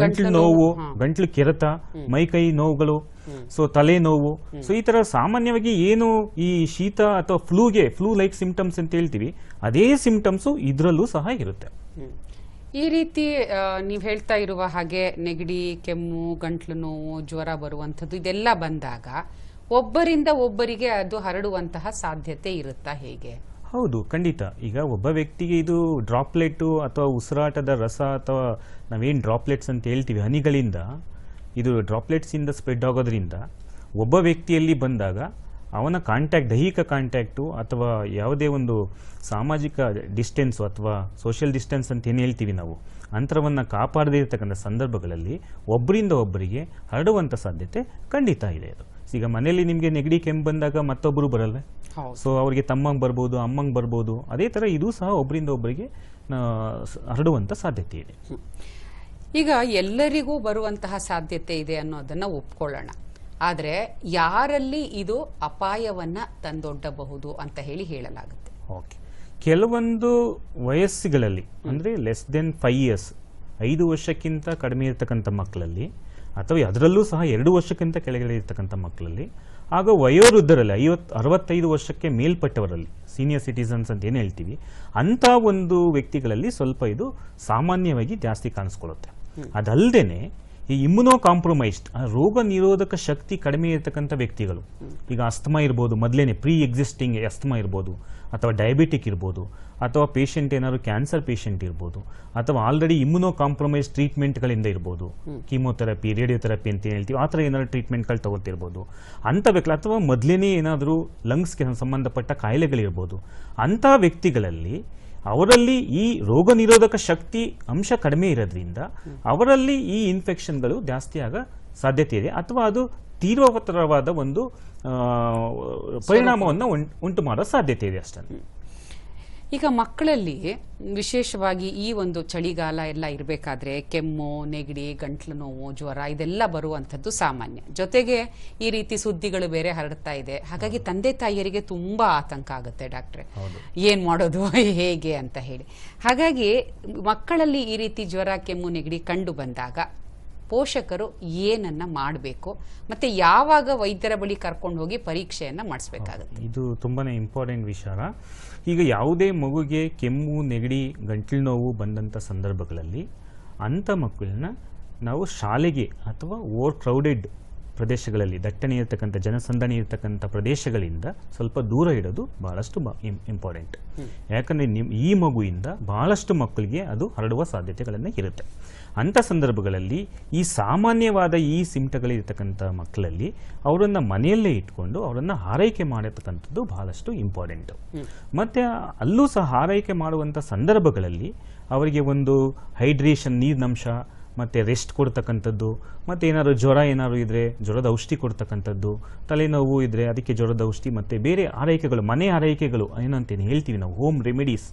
ಗಂಟ್ಲು ನೋವು ಗಂಟ್ಲು ಕೆರೆತ ಮೈಕೈ ನೋವುಗಳು ಸೊ ತಲೆ ನೋವು. ಸೊ ಈ ತರ ಸಾಮಾನ್ಯವಾಗಿ ಏನು ಈ ಶೀತ ಅಥವಾ ಫ್ಲೂಗೆ ಫ್ಲೂ ಲೈಕ್ ಸಿಂಪ್ಟಮ್ಸ್ ಅಂತ ಹೇಳ್ತೀವಿ ಅದೇ ಸಿಂಪ್ಟಮ್ಸು ಇದರಲ್ಲೂ ಸಹ ಇರುತ್ತೆ. ಈ ರೀತಿ ನೀವು ಹೇಳ್ತಾ ಇರುವ ಹಾಗೆ ನೆಗಡಿ ಕೆಮ್ಮು ಗಂಟ್ಲು ನೋವು ಜ್ವರ ಬರುವಂಥದ್ದು ಇದೆಲ್ಲ ಬಂದಾಗ ಒಬ್ಬರಿಂದ ಒಬ್ಬರಿಗೆ ಅದು ಹರಡುವಂತಹ ಸಾಧ್ಯತೆ ಇರುತ್ತಾ ಹೇಗೆ? ಹೌದು, ಖಂಡಿತ. ಈಗ ಒಬ್ಬ ವ್ಯಕ್ತಿಗೆ ಇದು ಡ್ರಾಪ್ಲೆಟ್ಟು ಅಥವಾ ಉಸಿರಾಟದ ರಸ ಅಥವಾ ನಾವೇನು ಡ್ರಾಪ್ಲೆಟ್ಸ್ ಅಂತ ಹೇಳ್ತೀವಿ, ಹನಿಗಳಿಂದ, ಇದು ಡ್ರಾಪ್ಲೆಟ್ಸಿಂದ ಸ್ಪ್ರೆಡ್ ಆಗೋದ್ರಿಂದ ಒಬ್ಬ ವ್ಯಕ್ತಿಯಲ್ಲಿ ಬಂದಾಗ ಅವನ ಕಾಂಟ್ಯಾಕ್ಟ್ ದೈಹಿಕ ಕಾಂಟ್ಯಾಕ್ಟು ಅಥವಾ ಯಾವುದೇ ಒಂದು ಸಾಮಾಜಿಕ ಡಿಸ್ಟೆನ್ಸು ಅಥವಾ ಸೋಷಿಯಲ್ ಡಿಸ್ಟೆನ್ಸ್ ಅಂತ ಏನು ಹೇಳ್ತೀವಿ ನಾವು, ಅಂತರವನ್ನು ಕಾಪಾಡದೇ ಇರತಕ್ಕಂಥ ಸಂದರ್ಭಗಳಲ್ಲಿ ಒಬ್ಬರಿಂದ ಒಬ್ಬರಿಗೆ ಹರಡುವಂಥ ಸಾಧ್ಯತೆ ಖಂಡಿತ ಇದೆ ಅದು. ಈಗ ಮನೆಯಲ್ಲಿ ನಿಮಗೆ ನೆಗಡಿ ಕೆಂಪು ಬಂದಾಗ ಮತ್ತೊಬ್ಬರು ಬರಲ್ಲ ಸೊ ಅವರಿಗೆ ತಮ್ಮಂಗೆ ಬರ್ಬೋದು ಅಮ್ಮಂಗೆ ಬರ್ಬೋದು ಅದೇ ಥರ ಇದು ಸಹ ಒಬ್ಬರಿಂದ ಒಬ್ಬರಿಗೆ ಹರಡುವಂಥ ಸಾಧ್ಯತೆ ಇದೆ. ಈಗ ಎಲ್ಲರಿಗೂ ಬರುವಂತಹ ಸಾಧ್ಯತೆ ಇದೆ ಅನ್ನೋದನ್ನು ಒಪ್ಕೊಳ್ಳೋಣ. ಆದರೆ ಯಾರಲ್ಲಿ ಇದು ಅಪಾಯವನ್ನು ತಂದೊಡ್ಡಬಹುದು ಅಂತ ಹೇಳಿ ಹೇಳಲಾಗುತ್ತೆ. ಓಕೆ. ಕೆಲವೊಂದು ವಯಸ್ಸುಗಳಲ್ಲಿ ಅಂದರೆ ಲೆಸ್ ದೆನ್ ಫೈವ್ ಇಯರ್ಸ್ ಐದು ವರ್ಷಕ್ಕಿಂತ ಕಡಿಮೆ ಇರತಕ್ಕಂಥ ಮಕ್ಕಳಲ್ಲಿ ಅಥವಾ ಅದರಲ್ಲೂ ಸಹ ಎರಡು ವರ್ಷಕ್ಕಿಂತ ಕೆಳಗಡೆ ಇರತಕ್ಕಂಥ ಮಕ್ಕಳಲ್ಲಿ ಆಗ ವಯೋವೃದ್ಧರಲ್ಲಿ ಐವತ್ತು ಅರವತ್ತೈದು ವರ್ಷಕ್ಕೆ ಮೇಲ್ಪಟ್ಟವರಲ್ಲಿ ಸೀನಿಯರ್ ಸಿಟಿಸನ್ಸ್ ಅಂತ ಏನು ಹೇಳ್ತೀವಿ ಅಂಥ ಒಂದು ವ್ಯಕ್ತಿಗಳಲ್ಲಿ ಸ್ವಲ್ಪ ಇದು ಸಾಮಾನ್ಯವಾಗಿ ಜಾಸ್ತಿ ಕಾಣಿಸ್ಕೊಳ್ಳುತ್ತೆ. ಅದಲ್ಲದೆ ಈ ಇಮ್ಯುನೋ ಕಾಂಪ್ರಮೈಸ್ಡ್ ರೋಗ ನಿರೋಧಕ ಶಕ್ತಿ ಕಡಿಮೆ ಇರತಕ್ಕಂಥ ವ್ಯಕ್ತಿಗಳು. ಈಗ ಅಸ್ತಮಾ ಇರ್ಬೋದು ಮೊದಲೇನೆ ಪ್ರೀ ಎಕ್ಸಿಸ್ಟಿಂಗ್ ಅಸ್ತಮಾ ಇರ್ಬೋದು ಅಥವಾ ಡಯಾಬಿಟಿಕ್ ಇರ್ಬೋದು ಅಥವಾ ಪೇಷಂಟ್ ಏನಾದ್ರು ಕ್ಯಾನ್ಸರ್ ಪೇಷಂಟ್ ಇರ್ಬೋದು ಅಥವಾ ಆಲ್ರೆಡಿ ಇಮ್ಯುನೋ ಕಾಂಪ್ರಮೈಸ್ ಟ್ರೀಟ್ಮೆಂಟ್ಗಳಿಂದ ಇರ್ಬೋದು. ಕೀಮೋಥೆರಪಿ ರೇಡಿಯೋಥೆರಪಿ ಅಂತ ಏನ್ ಹೇಳ್ತೀವಿ ಆ ಥರ ಏನಾದ್ರು ಟ್ರೀಟ್ಮೆಂಟ್ಗಳು ತಗೊಳ್ತಿರ್ಬೋದು. ಅಂಥ ವ್ಯಕ್ತಿ ಅಥವಾ ಮೊದಲೇನೇ ಏನಾದರೂ ಲಂಗ್ಸ್ಗೆ ಸಂಬಂಧಪಟ್ಟ ಕಾಯಿಲೆಗಳಿರ್ಬೋದು ಅಂಥ ವ್ಯಕ್ತಿಗಳಲ್ಲಿ ಅವರಲ್ಲಿ ಈ ರೋಗ ನಿರೋಧಕ ಶಕ್ತಿ ಅಂಶ ಕಡಿಮೆ ಇರೋದ್ರಿಂದ ಅವರಲ್ಲಿ ಈ ಇನ್ಫೆಕ್ಷನ್ಗಳು ಜಾಸ್ತಿ ಆಗ ಸಾಧ್ಯತೆ ಇದೆ. ಅಥವಾ ಅದು ತೀವ್ರತರವಾದ ಒಂದು ಪರಿಣಾಮವನ್ನು ಉಂಟು ಮಾಡೋ ಸಾಧ್ಯತೆ ಇದೆ ಅಷ್ಟೇ. ಈಗ ಮಕ್ಕಳಲ್ಲಿ ವಿಶೇಷವಾಗಿ ಈ ಒಂದು ಚಳಿಗಾಲ ಎಲ್ಲ ಇರಬೇಕಾದ್ರೆ ಕೆಮ್ಮು ನೆಗಡಿ ಗಂಟ್ಲು ನೋವು ಜ್ವರ ಇದೆಲ್ಲ ಬರುವಂಥದ್ದು ಸಾಮಾನ್ಯ. ಜೊತೆಗೆ ಈ ರೀತಿ ಸುದ್ದಿಗಳು ಬೇರೆ ಹರಡ್ತಾ ಇದೆ. ಹಾಗಾಗಿ ತಂದೆ ತಾಯಿಯರಿಗೆ ತುಂಬಾ ಆತಂಕ ಆಗುತ್ತೆ ಡಾಕ್ಟ್ರೆ. ಏನು ಮಾಡೋದು ಹೇಗೆ ಅಂತ ಹೇಳಿ. ಹಾಗಾಗಿ ಮಕ್ಕಳಲ್ಲಿ ಈ ರೀತಿ ಜ್ವರ ಕೆಮ್ಮು ನೆಗಡಿ ಕಂಡು ಬಂದಾಗ ಪೋಷಕರು ಏನನ್ನ ಮಾಡಬೇಕು ಮತ್ತೆ ಯಾವಾಗ ವೈದ್ಯರ ಬಳಿ ಕರ್ಕೊಂಡು ಹೋಗಿ ಪರೀಕ್ಷೆಯನ್ನ ಮಾಡಿಸ್ಬೇಕಾಗುತ್ತೆ. ಇದು ತುಂಬಾನೇ ಇಂಪಾರ್ಟೆಂಟ್ ವಿಚಾರ. ಈಗ ಯಾವುದೇ ಮಗುಗೆ ಕೆಮ್ಮು ನೆಗಡಿ ಗಂಟಲು ನೋವು ಬಂದಂಥ ಸಂದರ್ಭಗಳಲ್ಲಿ ಅಂಥ ಮಕ್ಕಳನ್ನ ನಾವು ಶಾಲೆಗೆ ಅಥವಾ ಓವರ್ ಕ್ರೌಡೆಡ್ ಪ್ರದೇಶಗಳಲ್ಲಿ ದಟ್ಟಣೆ ಇರತಕ್ಕಂಥ ಜನಸಂದಣಿ ಇರತಕ್ಕಂಥ ಪ್ರದೇಶಗಳಿಂದ ಸ್ವಲ್ಪ ದೂರ ಇಡೋದು ಬಹಳಷ್ಟು ಇಂಪಾರ್ಟೆಂಟ್ ಯಾಕಂದರೆ ನಿಮ್ಮ ಈ ಮಗುವಿಂದ ಭಾಳಷ್ಟು ಮಕ್ಕಳಿಗೆ ಅದು ಹರಡುವ ಸಾಧ್ಯತೆಗಳನ್ನು ಇರುತ್ತೆ. ಅಂಥ ಸಂದರ್ಭಗಳಲ್ಲಿ ಈ ಸಾಮಾನ್ಯವಾದ ಈ ಸಿಮ್ಟಗಳಿರ್ತಕ್ಕಂಥ ಮಕ್ಕಳಲ್ಲಿ ಅವರನ್ನು ಮನೆಯಲ್ಲೇ ಇಟ್ಕೊಂಡು ಅವರನ್ನು ಆರೈಕೆ ಮಾಡಿರ್ತಕ್ಕಂಥದ್ದು ಬಹಳಷ್ಟು ಇಂಪಾರ್ಟೆಂಟು ಮತ್ತು ಅಲ್ಲೂ ಸಹ ಆರೈಕೆ ಮಾಡುವಂಥ ಸಂದರ್ಭಗಳಲ್ಲಿ ಅವರಿಗೆ ಒಂದು ಹೈಡ್ರೇಷನ್ ನೀರಿನಂಶ ಮತ್ತು ರೆಸ್ಟ್ ಕೊಡ್ತಕ್ಕಂಥದ್ದು ಮತ್ತು ಏನಾದ್ರು ಜ್ವರ ಏನಾದ್ರು ಇದ್ದರೆ ಜ್ವರದ ಔಷಧಿ ಕೊಡ್ತಕ್ಕಂಥದ್ದು ತಲೆನೋವು ಇದ್ದರೆ ಅದಕ್ಕೆ ಜ್ವರದ ಔಷಧಿ ಮತ್ತು ಬೇರೆ ಆರೈಕೆಗಳು ಮನೆ ಆರೈಕೆಗಳು ಏನಂತೇನು ಹೇಳ್ತೀವಿ ನಾವು ಹೋಮ್. ರೆಮಿಡೀಸ್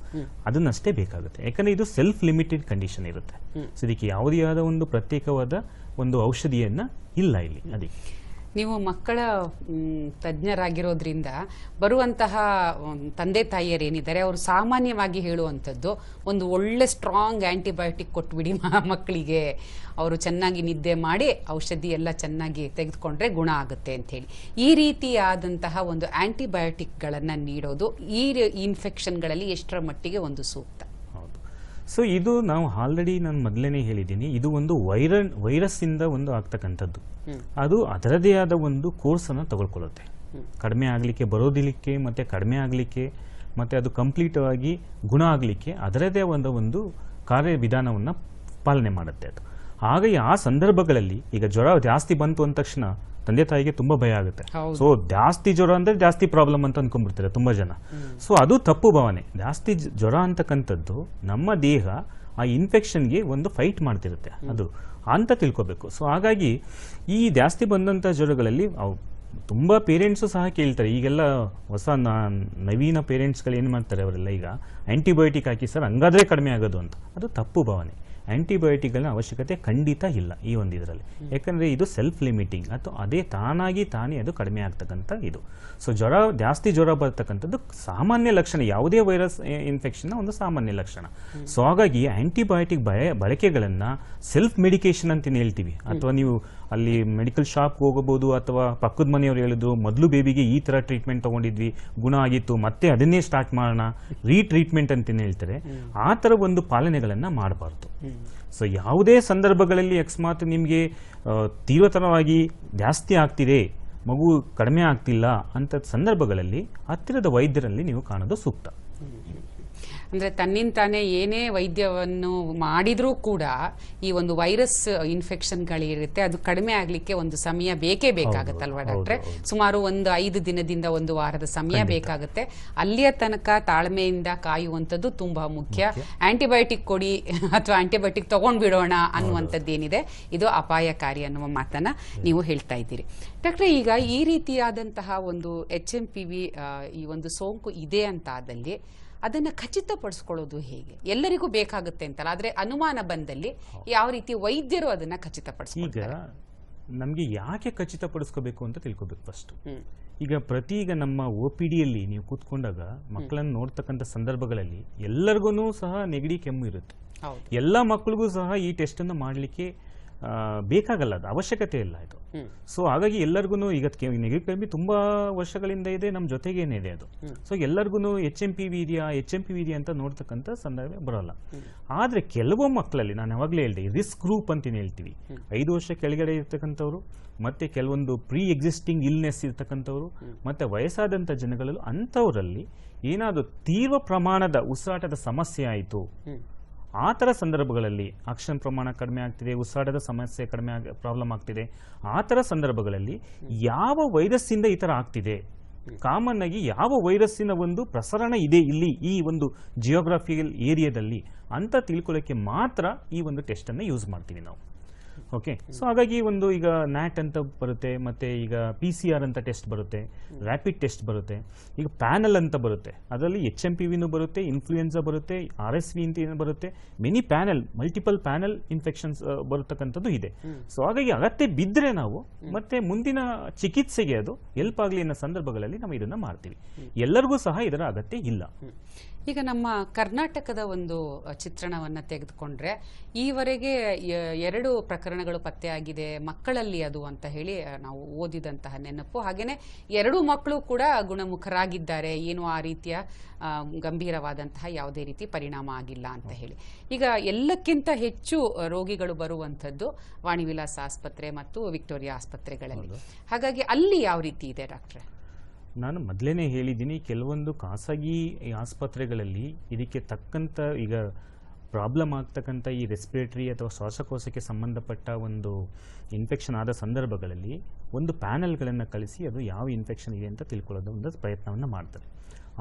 ಅದನ್ನಷ್ಟೇ ಬೇಕಾಗುತ್ತೆ. ಯಾಕಂದರೆ ಇದು ಸೆಲ್ಫ್ ಲಿಮಿಟೆಡ್ ಕಂಡೀಷನ್ ಇರುತ್ತೆ ಸೊ ಇದಕ್ಕೆ ಯಾವುದೇ ಆದ ಒಂದು ಪ್ರತ್ಯೇಕವಾದ ಒಂದು ಔಷಧಿಯನ್ನು ಇಲ್ಲ ಇಲ್ಲಿ ಅದಕ್ಕೆ. ನೀವು ಮಕ್ಕಳ ತಜ್ಞರಾಗಿರೋದ್ರಿಂದ ಬರುವಂತಹ ತಂದೆ ತಾಯಿಯರೇನಿದ್ದಾರೆ, ಅವರು ಸಾಮಾನ್ಯವಾಗಿ ಹೇಳುವಂಥದ್ದು, ಒಂದು ಒಳ್ಳೆ ಸ್ಟ್ರಾಂಗ್ ಆ್ಯಂಟಿಬಯೋಟಿಕ್ ಕೊಟ್ಬಿಡಿ ಮಕ್ಕಳಿಗೆ. ಅವರು ಚೆನ್ನಾಗಿ ನಿದ್ದೆ ಮಾಡಿ ಔಷಧಿ ಎಲ್ಲ ಚೆನ್ನಾಗಿ ತೆಗೆದುಕೊಂಡ್ರೆ ಗುಣ ಆಗುತ್ತೆ ಅಂಥೇಳಿ. ಈ ರೀತಿಯಾದಂತಹ ಒಂದು ಆ್ಯಂಟಿಬಯೋಟಿಕ್ಗಳನ್ನು ನೀಡೋದು ಈ ಇನ್ಫೆಕ್ಷನ್ಗಳಲ್ಲಿ ಎಷ್ಟರ ಮಟ್ಟಿಗೆ ಒಂದು ಸೂಕ್ತ. ಸೊ ಇದು ನಾವು ಆಲ್ರೆಡಿ ನಾನು ಮೊದಲೇ ಹೇಳಿದ್ದೀನಿ. ಇದು ಒಂದು ವೈರಸ್ ವೈರಸ್ಸಿಂದ ಒಂದು ಆಗ್ತಕ್ಕಂಥದ್ದು. ಅದು ಅದರದೇ ಆದ ಒಂದು ಕೋರ್ಸನ್ನು ತಗೊಳ್ಕೊಳ್ಳುತ್ತೆ. ಕಡಿಮೆ ಆಗಲಿಕ್ಕೆ ಬರೋದಿಲಿಕ್ಕೆ ಮತ್ತು ಕಡಿಮೆ ಆಗಲಿಕ್ಕೆ ಮತ್ತು ಅದು ಕಂಪ್ಲೀಟ್ ಆಗಿ ಗುಣ ಆಗಲಿಕ್ಕೆ ಅದರದೇ ಒಂದು ಒಂದು ಕಾರ್ಯವಿಧಾನವನ್ನು ಪಾಲನೆ ಮಾಡುತ್ತೆ ಅದು. ಹಾಗಾಗಿ ಆ ಸಂದರ್ಭಗಳಲ್ಲಿ ಈಗ ಜ್ವರ ಜಾಸ್ತಿ ಬಂತು ಅಂದ ತಕ್ಷಣ ತಂದೆ ತಾಯಿಗೆ ತುಂಬ ಭಯ ಆಗುತ್ತೆ. ಸೊ ಜಾಸ್ತಿ ಜ್ವರ ಅಂದರೆ ಜಾಸ್ತಿ ಪ್ರಾಬ್ಲಮ್ ಅಂತ ಅನ್ಕೊಂಡ್ಬಿಡ್ತಾರೆ ತುಂಬ ಜನ. ಸೊ ಅದು ತಪ್ಪು ಭಾವನೆ. ಜಾಸ್ತಿ ಜ್ವರ ಅಂತಕ್ಕಂಥದ್ದು ನಮ್ಮ ದೇಹ ಆ ಇನ್ಫೆಕ್ಷನ್ಗೆ ಒಂದು ಫೈಟ್ ಮಾಡ್ತಿರುತ್ತೆ. ಅದು ಅಂತ ತಿಳ್ಕೊಬೇಕು. ಸೊ ಹಾಗಾಗಿ ಈ ಜಾಸ್ತಿ ಬಂದಂಥ ಜ್ವರಗಳಲ್ಲಿ ಅವು ತುಂಬ ಪೇರೆಂಟ್ಸು ಸಹ ಕೇಳ್ತಾರೆ. ಈಗೆಲ್ಲ ಹೊಸ ನವೀನ ಪೇರೆಂಟ್ಸ್ಗಳು ಏನು ಮಾಡ್ತಾರೆ ಅವರೆಲ್ಲ ಈಗ ಆ್ಯಂಟಿಬಯೋಟಿಕ್ ಹಾಕಿ ಸರ್ ಹಂಗಾದ್ರೆ ಕಡಿಮೆ ಆಗೋದು ಅಂತ. ಅದು ತಪ್ಪು ಭಾವನೆ. ಆ್ಯಂಟಿಬಯೋಟಿಕ್ಗಳ ಅವಶ್ಯಕತೆ ಖಂಡಿತ ಇಲ್ಲ ಈ ಒಂದು ಇದರಲ್ಲಿ ಯಾಕಂದರೆ ಇದು ಸೆಲ್ಫ್ ಲಿಮಿಟಿಂಗ್ ಅಥವಾ ಅದೇ ತಾನಾಗಿ ತಾನೇ ಅದು ಕಡಿಮೆ ಆಗ್ತಕ್ಕಂಥ ಇದು. ಸೊ ಜ್ವರ ಜಾಸ್ತಿ ಜ್ವರ ಬರ್ತಕ್ಕಂಥದ್ದು ಸಾಮಾನ್ಯ ಲಕ್ಷಣ. ಯಾವುದೇ ವೈರಸ್ ಇನ್ಫೆಕ್ಷನ್ನ ಒಂದು ಸಾಮಾನ್ಯ ಲಕ್ಷಣ. ಸೊ ಹಾಗಾಗಿ ಆ್ಯಂಟಿಬಯೋಟಿಕ್ ಬಯ ಬಳಕೆಗಳನ್ನು ಸೆಲ್ಫ್ ಮೆಡಿಕೇಶನ್ ಅಂತ ಹೇಳ್ತೀವಿ ಅಥವಾ ನೀವು ಅಲ್ಲಿ ಮೆಡಿಕಲ್ ಶಾಪ್ಗೆ ಹೋಗಬಹುದು ಅಥವಾ ಪಕ್ಕದ ಮನೆಯವರು ಹೇಳಿದ್ರು ಮೊದಲು ಬೇಬಿಗೆ ಈ ಥರ ಟ್ರೀಟ್ಮೆಂಟ್ ತೊಗೊಂಡಿದ್ವಿ ಗುಣ ಆಗಿತ್ತು ಮತ್ತೆ ಅದನ್ನೇ ಸ್ಟಾರ್ಟ್ ಮಾಡೋಣ ರೀಟ್ರೀಟ್ಮೆಂಟ್ ಅಂತಲೇ ಹೇಳ್ತಾರೆ. ಆ ಥರ ಒಂದು ಪಾಲನೆಗಳನ್ನು ಮಾಡಬಾರ್ದು. ಸೊ ಯಾವುದೇ ಸಂದರ್ಭಗಳಲ್ಲಿ ಅಕಸ್ಮಾತ್ ನಿಮಗೆ ತೀವ್ರತರವಾಗಿ ಜಾಸ್ತಿ ಆಗ್ತಿದೆ, ಮಗು ಕಡಿಮೆ ಆಗ್ತಿಲ್ಲ ಅಂತ ಸಂದರ್ಭಗಳಲ್ಲಿ ಹತ್ತಿರದ ವೈದ್ಯರಲ್ಲಿ ನೀವು ಕಾಣೋದು ಸೂಕ್ತ. ಅಂದ್ರೆ ತನ್ನಿಂತಾನೇ ಏನೇ ವೈದ್ಯವನ್ನು ಮಾಡಿದರೂ ಕೂಡ ಈ ಒಂದು ವೈರಸ್ ಇನ್ಫೆಕ್ಷನ್ಗಳಿರುತ್ತೆ ಅದು ಕಡಿಮೆ ಆಗಲಿಕ್ಕೆ ಒಂದು ಸಮಯ ಬೇಕೇ ಬೇಕಾಗತ್ತಲ್ವಾ ಡಾಕ್ಟ್ರೆ? ಸುಮಾರು ಒಂದು ಐದು ದಿನದಿಂದ ಒಂದು ವಾರದ ಸಮಯ ಬೇಕಾಗುತ್ತೆ. ಅಲ್ಲಿಯ ತನಕ ತಾಳ್ಮೆಯಿಂದ ಕಾಯುವಂಥದ್ದು ತುಂಬಾ ಮುಖ್ಯ. ಆಂಟಿಬಯೋಟಿಕ್ ಕೊಡಿ ಅಥವಾ ಆಂಟಿಬಯೋಟಿಕ್ ತಗೊಂಡ್ಬಿಡೋಣ ಅನ್ನುವಂಥದ್ದು ಏನಿದೆ ಇದು ಅಪಾಯಕಾರಿ ಅನ್ನುವ ಮಾತನ್ನ ನೀವು ಹೇಳ್ತಾ ಇದ್ದೀರಿ. ಡಾಕ್ಟ್ರೆ ಈಗ ಈ ರೀತಿಯಾದಂತಹ ಒಂದು ಎಚ್ ಎಂ ಪಿ ವಿ ಈ ಒಂದು ಸೋಂಕು ಇದೆ ಅಂತ ಆದಲ್ಲಿ ಅದನ್ನ ಖಚಿತಪಡಿಸ್ಕೊಳ್ಳೋದು ಹೇಗೆ? ಎಲ್ಲರಿಗೂ ಬೇಕಾಗುತ್ತೆ ಅಂತಲ್ಲ ಆದರೆ ಅನುಮಾನ ಬಂದಲ್ಲಿ ಯಾವ ರೀತಿ ವೈದ್ಯರು ಅದನ್ನ ಈಗ ನಮಗೆ ಯಾಕೆ ಖಚಿತಪಡಿಸ್ಕೋಬೇಕು ಅಂತ ತಿಳ್ಕೊಬೇಕು ಫಸ್ಟ್ ಈಗ ಪ್ರತಿ ಈಗ ನಮ್ಮ ಒ ಪಿ ಡಿಯಲ್ಲಿ ನೀವು ಕೂತ್ಕೊಂಡಾಗ ಮಕ್ಕಳನ್ನು ನೋಡ್ತಕ್ಕಂಥ ಸಂದರ್ಭಗಳಲ್ಲಿ ಎಲ್ಲರಿಗೂ ಸಹ ನೆಗಡಿ ಕೆಮ್ಮು ಇರುತ್ತೆ. ಹೌದು. ಎಲ್ಲ ಮಕ್ಕಳಿಗೂ ಸಹ ಈ ಟೆಸ್ಟನ್ನು ಮಾಡಲಿಕ್ಕೆ ಬೇಕಾಗಲ್ಲ ಅದು ಅವಶ್ಯಕತೆ ಇಲ್ಲ ಇದು. ಸೊ ಹಾಗಾಗಿ ಎಲ್ಲರಿಗೂ ಈಗ ನೆಗೆಟಿವ್ ಕಮ್ಮಿ ತುಂಬ ವರ್ಷಗಳಿಂದ ಇದೆ ನಮ್ಮ ಜೊತೆಗೇನೆ ಇದೆ ಅದು. ಸೊ ಎಲ್ಲರಿಗೂ ಎಚ್ ಎಂ ಪಿ ವಿ ಇದೆಯಾ ಎಚ್ ಎಂ ಪಿ ವಿ ಇದೆಯಾ ಅಂತ ನೋಡ್ತಕ್ಕಂಥ ಸಂದರ್ಭ ಬರೋಲ್ಲ. ಆದರೆ ಕೆಲವು ಮಕ್ಕಳಲ್ಲಿ ನಾನು ಯಾವಾಗಲೇ ಹೇಳಿದೆ ರಿಸ್ಕ್ ಗ್ರೂಪ್ ಅಂತ ಹೇಳ್ತೀವಿ. ಐದು ವರ್ಷ ಕೆಳಗಡೆ ಇರ್ತಕ್ಕಂಥವ್ರು ಮತ್ತೆ ಕೆಲವೊಂದು ಪ್ರೀ ಎಕ್ಸಿಸ್ಟಿಂಗ್ ಇಲ್ನೆಸ್ ಇರ್ತಕ್ಕಂಥವ್ರು ಮತ್ತೆ ವಯಸ್ಸಾದಂಥ ಜನಗಳಲ್ಲೂ ಅಂಥವರಲ್ಲಿ ಏನಾದರೂ ತೀವ್ರ ಪ್ರಮಾಣದ ಉಸಿರಾಟದ ಸಮಸ್ಯೆ ಆಯಿತು. ಆ ಥರ ಸಂದರ್ಭಗಳಲ್ಲಿ ಆಕ್ಷನ್ ಪ್ರಮಾಣ ಕಡಿಮೆ ಆಗ್ತಿದೆ ಉಸಿರಾಟದ ಸಮಸ್ಯೆ ಕಡಿಮೆ ಆಗ ಪ್ರಾಬ್ಲಮ್ ಆಗ್ತಿದೆ. ಆ ಥರ ಸಂದರ್ಭಗಳಲ್ಲಿ ಯಾವ ವೈರಸ್ಸಿಂದ ಈ ಥರ ಆಗ್ತಿದೆ? ಕಾಮನ್ ಆಗಿ ಯಾವ ವೈರಸ್ಸಿನ ಒಂದು ಪ್ರಸರಣ ಇದೆ ಇಲ್ಲಿ ಈ ಒಂದು ಜಿಯೋಗ್ರಫಿಯಲ್ ಏರಿಯಾದಲ್ಲಿ ಅಂತ ತಿಳ್ಕೊಳ್ಳೋಕ್ಕೆ ಮಾತ್ರ ಈ ಒಂದು ಟೆಸ್ಟನ್ನು ಯೂಸ್ ಮಾಡ್ತೀವಿ ನಾವು. ಓಕೆ ಸೊ ಹಾಗಾಗಿ ಒಂದು ಈಗ ನ್ಯಾಟ್ ಅಂತ ಬರುತ್ತೆ, ಮತ್ತೆ ಈಗ ಪಿ ಸಿ ಆರ್ ಅಂತ ಟೆಸ್ಟ್ ಬರುತ್ತೆ ರ್ಯಾಪಿಡ್ ಟೆಸ್ಟ್ ಬರುತ್ತೆ, ಈಗ ಪ್ಯಾನಲ್ ಅಂತ ಬರುತ್ತೆ. ಅದರಲ್ಲಿ ಎಚ್ ಎಂ ಪಿ ವಿನೂ ಬರುತ್ತೆ ಇನ್ಫ್ಲೂಯೆನ್ಸಾ ಬರುತ್ತೆ ಆರ್ ಎಸ್ ವಿ ಅಂತ ಏನು ಬರುತ್ತೆ many panel multiple panel infections ಬರತಕ್ಕಂಥದ್ದು ಇದೆ. ಸೊ ಹಾಗಾಗಿ ಅಗತ್ಯ ಬಿದ್ದರೆ ನಾವು ಮತ್ತೆ ಮುಂದಿನ ಚಿಕಿತ್ಸೆಗೆ ಅದು ಹೆಲ್ಪ್ ಆಗಲಿ ಅನ್ನೋ ಸಂದರ್ಭಗಳಲ್ಲಿ ನಾವು ಇದನ್ನು ಮಾಡ್ತೀವಿ. ಎಲ್ಲರಿಗೂ ಸಹ ಇದರ ಅಗತ್ಯ ಇಲ್ಲ. ಈಗ ನಮ್ಮ ಕರ್ನಾಟಕದ ಒಂದು ಚಿತ್ರಣವನ್ನು ತೆಗೆದುಕೊಂಡ್ರೆ ಈವರೆಗೆ ಎರಡು ಪ್ರಕರಣಗಳು ಪತ್ತೆಯಾಗಿದೆ ಮಕ್ಕಳಲ್ಲಿ ಅದು ಅಂತ ಹೇಳಿ ನಾವು ಓದಿದಂತಹ ನೆನಪು. ಹಾಗೇನೆ ಎರಡೂ ಮಕ್ಕಳು ಕೂಡ ಗುಣಮುಖರಾಗಿದ್ದಾರೆ. ಏನು ಆ ರೀತಿಯ ಗಂಭೀರವಾದಂತಹ ಯಾವುದೇ ರೀತಿ ಪರಿಣಾಮ ಆಗಿಲ್ಲ ಅಂತ ಹೇಳಿ. ಈಗ ಎಲ್ಲಕ್ಕಿಂತ ಹೆಚ್ಚು ರೋಗಿಗಳು ಬರುವಂಥದ್ದು ವಾಣಿವಿಲಾಸ ಆಸ್ಪತ್ರೆ ಮತ್ತು ವಿಕ್ಟೋರಿಯಾ ಆಸ್ಪತ್ರೆಗಳಲ್ಲಿ. ಹಾಗಾಗಿ ಅಲ್ಲಿ ಯಾವ ರೀತಿ ಇದೆ ಡಾಕ್ಟ್ರೆ? ನಾನು ಮೊದಲೇ ಹೇಳಿದ್ದೀನಿ, ಕೆಲವೊಂದು ಖಾಸಗಿ ಆಸ್ಪತ್ರೆಗಳಲ್ಲಿ ಇದಕ್ಕೆ ತಕ್ಕಂಥ ಈಗ ಪ್ರಾಬ್ಲಮ್ ಆಗ್ತಕ್ಕಂಥ ಈ ರೆಸ್ಪಿರೇಟರಿ ಅಥವಾ ಶ್ವಾಸಕೋಶಕ್ಕೆ ಸಂಬಂಧಪಟ್ಟ ಒಂದು ಇನ್ಫೆಕ್ಷನ್ ಆದ ಸಂದರ್ಭಗಳಲ್ಲಿ ಒಂದು ಪ್ಯಾನೆಲ್ಗಳನ್ನು ಕಳಿಸಿ ಅದು ಯಾವ ಇನ್ಫೆಕ್ಷನ್ ಇದೆ ಅಂತ ತಿಳ್ಕೊಳ್ಳೋದು ಒಂದು ಪ್ರಯತ್ನವನ್ನು ಮಾಡ್ತಾರೆ.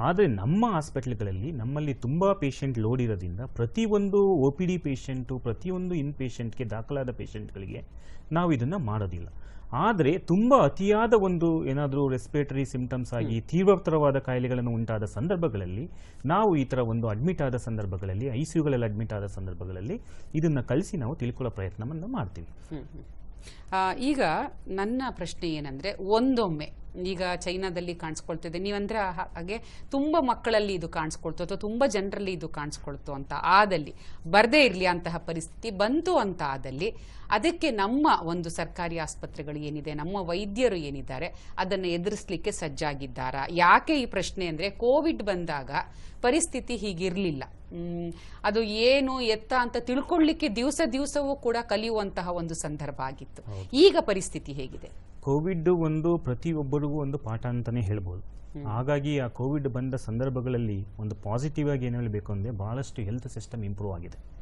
ಆದರೆ ನಮ್ಮ ಹಾಸ್ಪಿಟ್ಲ್ಗಳಲ್ಲಿ ನಮ್ಮಲ್ಲಿ ತುಂಬ ಪೇಷಂಟ್ ಲೋಡ್ ಇರೋದ್ರಿಂದ ಪ್ರತಿಯೊಂದು ಒ ಪಿ ಡಿ ಪೇಷೆಂಟು ಪ್ರತಿಯೊಂದು ಇನ್ ಪೇಷೆಂಟ್ಗೆ ದಾಖಲಾದ ಪೇಷೆಂಟ್ಗಳಿಗೆ ನಾವು ಇದನ್ನು ಮಾಡೋದಿಲ್ಲ. ಆದರೆ ತುಂಬ ಅತಿಯಾದ ಒಂದು ಏನಾದರೂ ರೆಸ್ಪಿರೇಟರಿ ಸಿಂಪ್ಟಮ್ಸ್ ಆಗಿ ತೀವ್ರತರವಾದ ಕಾಯಿಲೆಗಳನ್ನು ಉಂಟಾದ ಸಂದರ್ಭಗಳಲ್ಲಿ ನಾವು ಈ ಥರ ಒಂದು ಅಡ್ಮಿಟ್ ಆದ ಸಂದರ್ಭಗಳಲ್ಲಿ ಐ ಸಿ ಯುಗಳಲ್ಲಿ ಅಡ್ಮಿಟ್ ಆದ ಸಂದರ್ಭಗಳಲ್ಲಿ ಇದನ್ನು ಕಲಿಸಿ ನಾವು ತಿಳ್ಕೊಳ್ಳೋ ಪ್ರಯತ್ನವನ್ನು ಮಾಡ್ತೀವಿ. ಈಗ ನನ್ನ ಪ್ರಶ್ನೆ ಏನಂದರೆ ಒಂದೊಮ್ಮೆ ಈಗ ಚೈನಾದಲ್ಲಿ ಕಾಣಿಸ್ಕೊಳ್ತಿದೆ. ನೀವಂದ್ರೆ ಹಾಗೆ ತುಂಬಾ ಮಕ್ಕಳಲ್ಲಿ ಇದು ಕಾಣಿಸ್ಕೊಳ್ತು ಅಥವಾ ತುಂಬಾ ಜನರಲ್ಲಿ ಇದು ಕಾಣಿಸ್ಕೊಳ್ತು ಅಂತ ಆದಲ್ಲಿ ಬರದೇ ಇರಲಿ ಅಂತಹ ಪರಿಸ್ಥಿತಿ ಬಂತು ಅಂತ ಆದಲ್ಲಿ ಅದಕ್ಕೆ ನಮ್ಮ ಒಂದು ಸರ್ಕಾರಿ ಆಸ್ಪತ್ರೆಗಳು ಏನಿದೆ ನಮ್ಮ ವೈದ್ಯರು ಏನಿದ್ದಾರೆ ಅದನ್ನು ಎದುರಿಸಲಿಕ್ಕೆ ಸಜ್ಜಾಗಿದ್ದಾರಾ? ಯಾಕೆ ಈ ಪ್ರಶ್ನೆ ಅಂದ್ರೆ ಕೋವಿಡ್ ಬಂದಾಗ ಪರಿಸ್ಥಿತಿ ಹೀಗಿರಲಿಲ್ಲ. ಅದು ಏನು ಎತ್ತ ಅಂತ ತಿಳ್ಕೊಳ್ಳಿಕ್ಕೆ ದಿವಸ ದಿವಸವೂ ಕೂಡ ಕಲಿಯುವಂತಹ ಒಂದು ಸಂದರ್ಭ ಆಗಿತ್ತು. ಈಗ ಪರಿಸ್ಥಿತಿ ಹೇಗಿದೆ? ಕೋವಿಡ್ ಒಂದು ಪ್ರತಿಯೊಬ್ಬರಿಗೂ ಒಂದು ಪಾಠ ಅಂತಲೇ ಹೇಳ್ಬೋದು. ಹಾಗಾಗಿ ಆ ಕೋವಿಡ್ ಬಂದ ಸಂದರ್ಭಗಳಲ್ಲಿ ಒಂದು ಪಾಸಿಟಿವ್ ಆಗಿ ಏನು ಹೇಳಬೇಕು ಅಂದರೆ ಭಾಳಷ್ಟು ಹೆಲ್ತ್ ಸಿಸ್ಟಮ್ ಇಂಪ್ರೂವ್ ಆಗಿದೆ.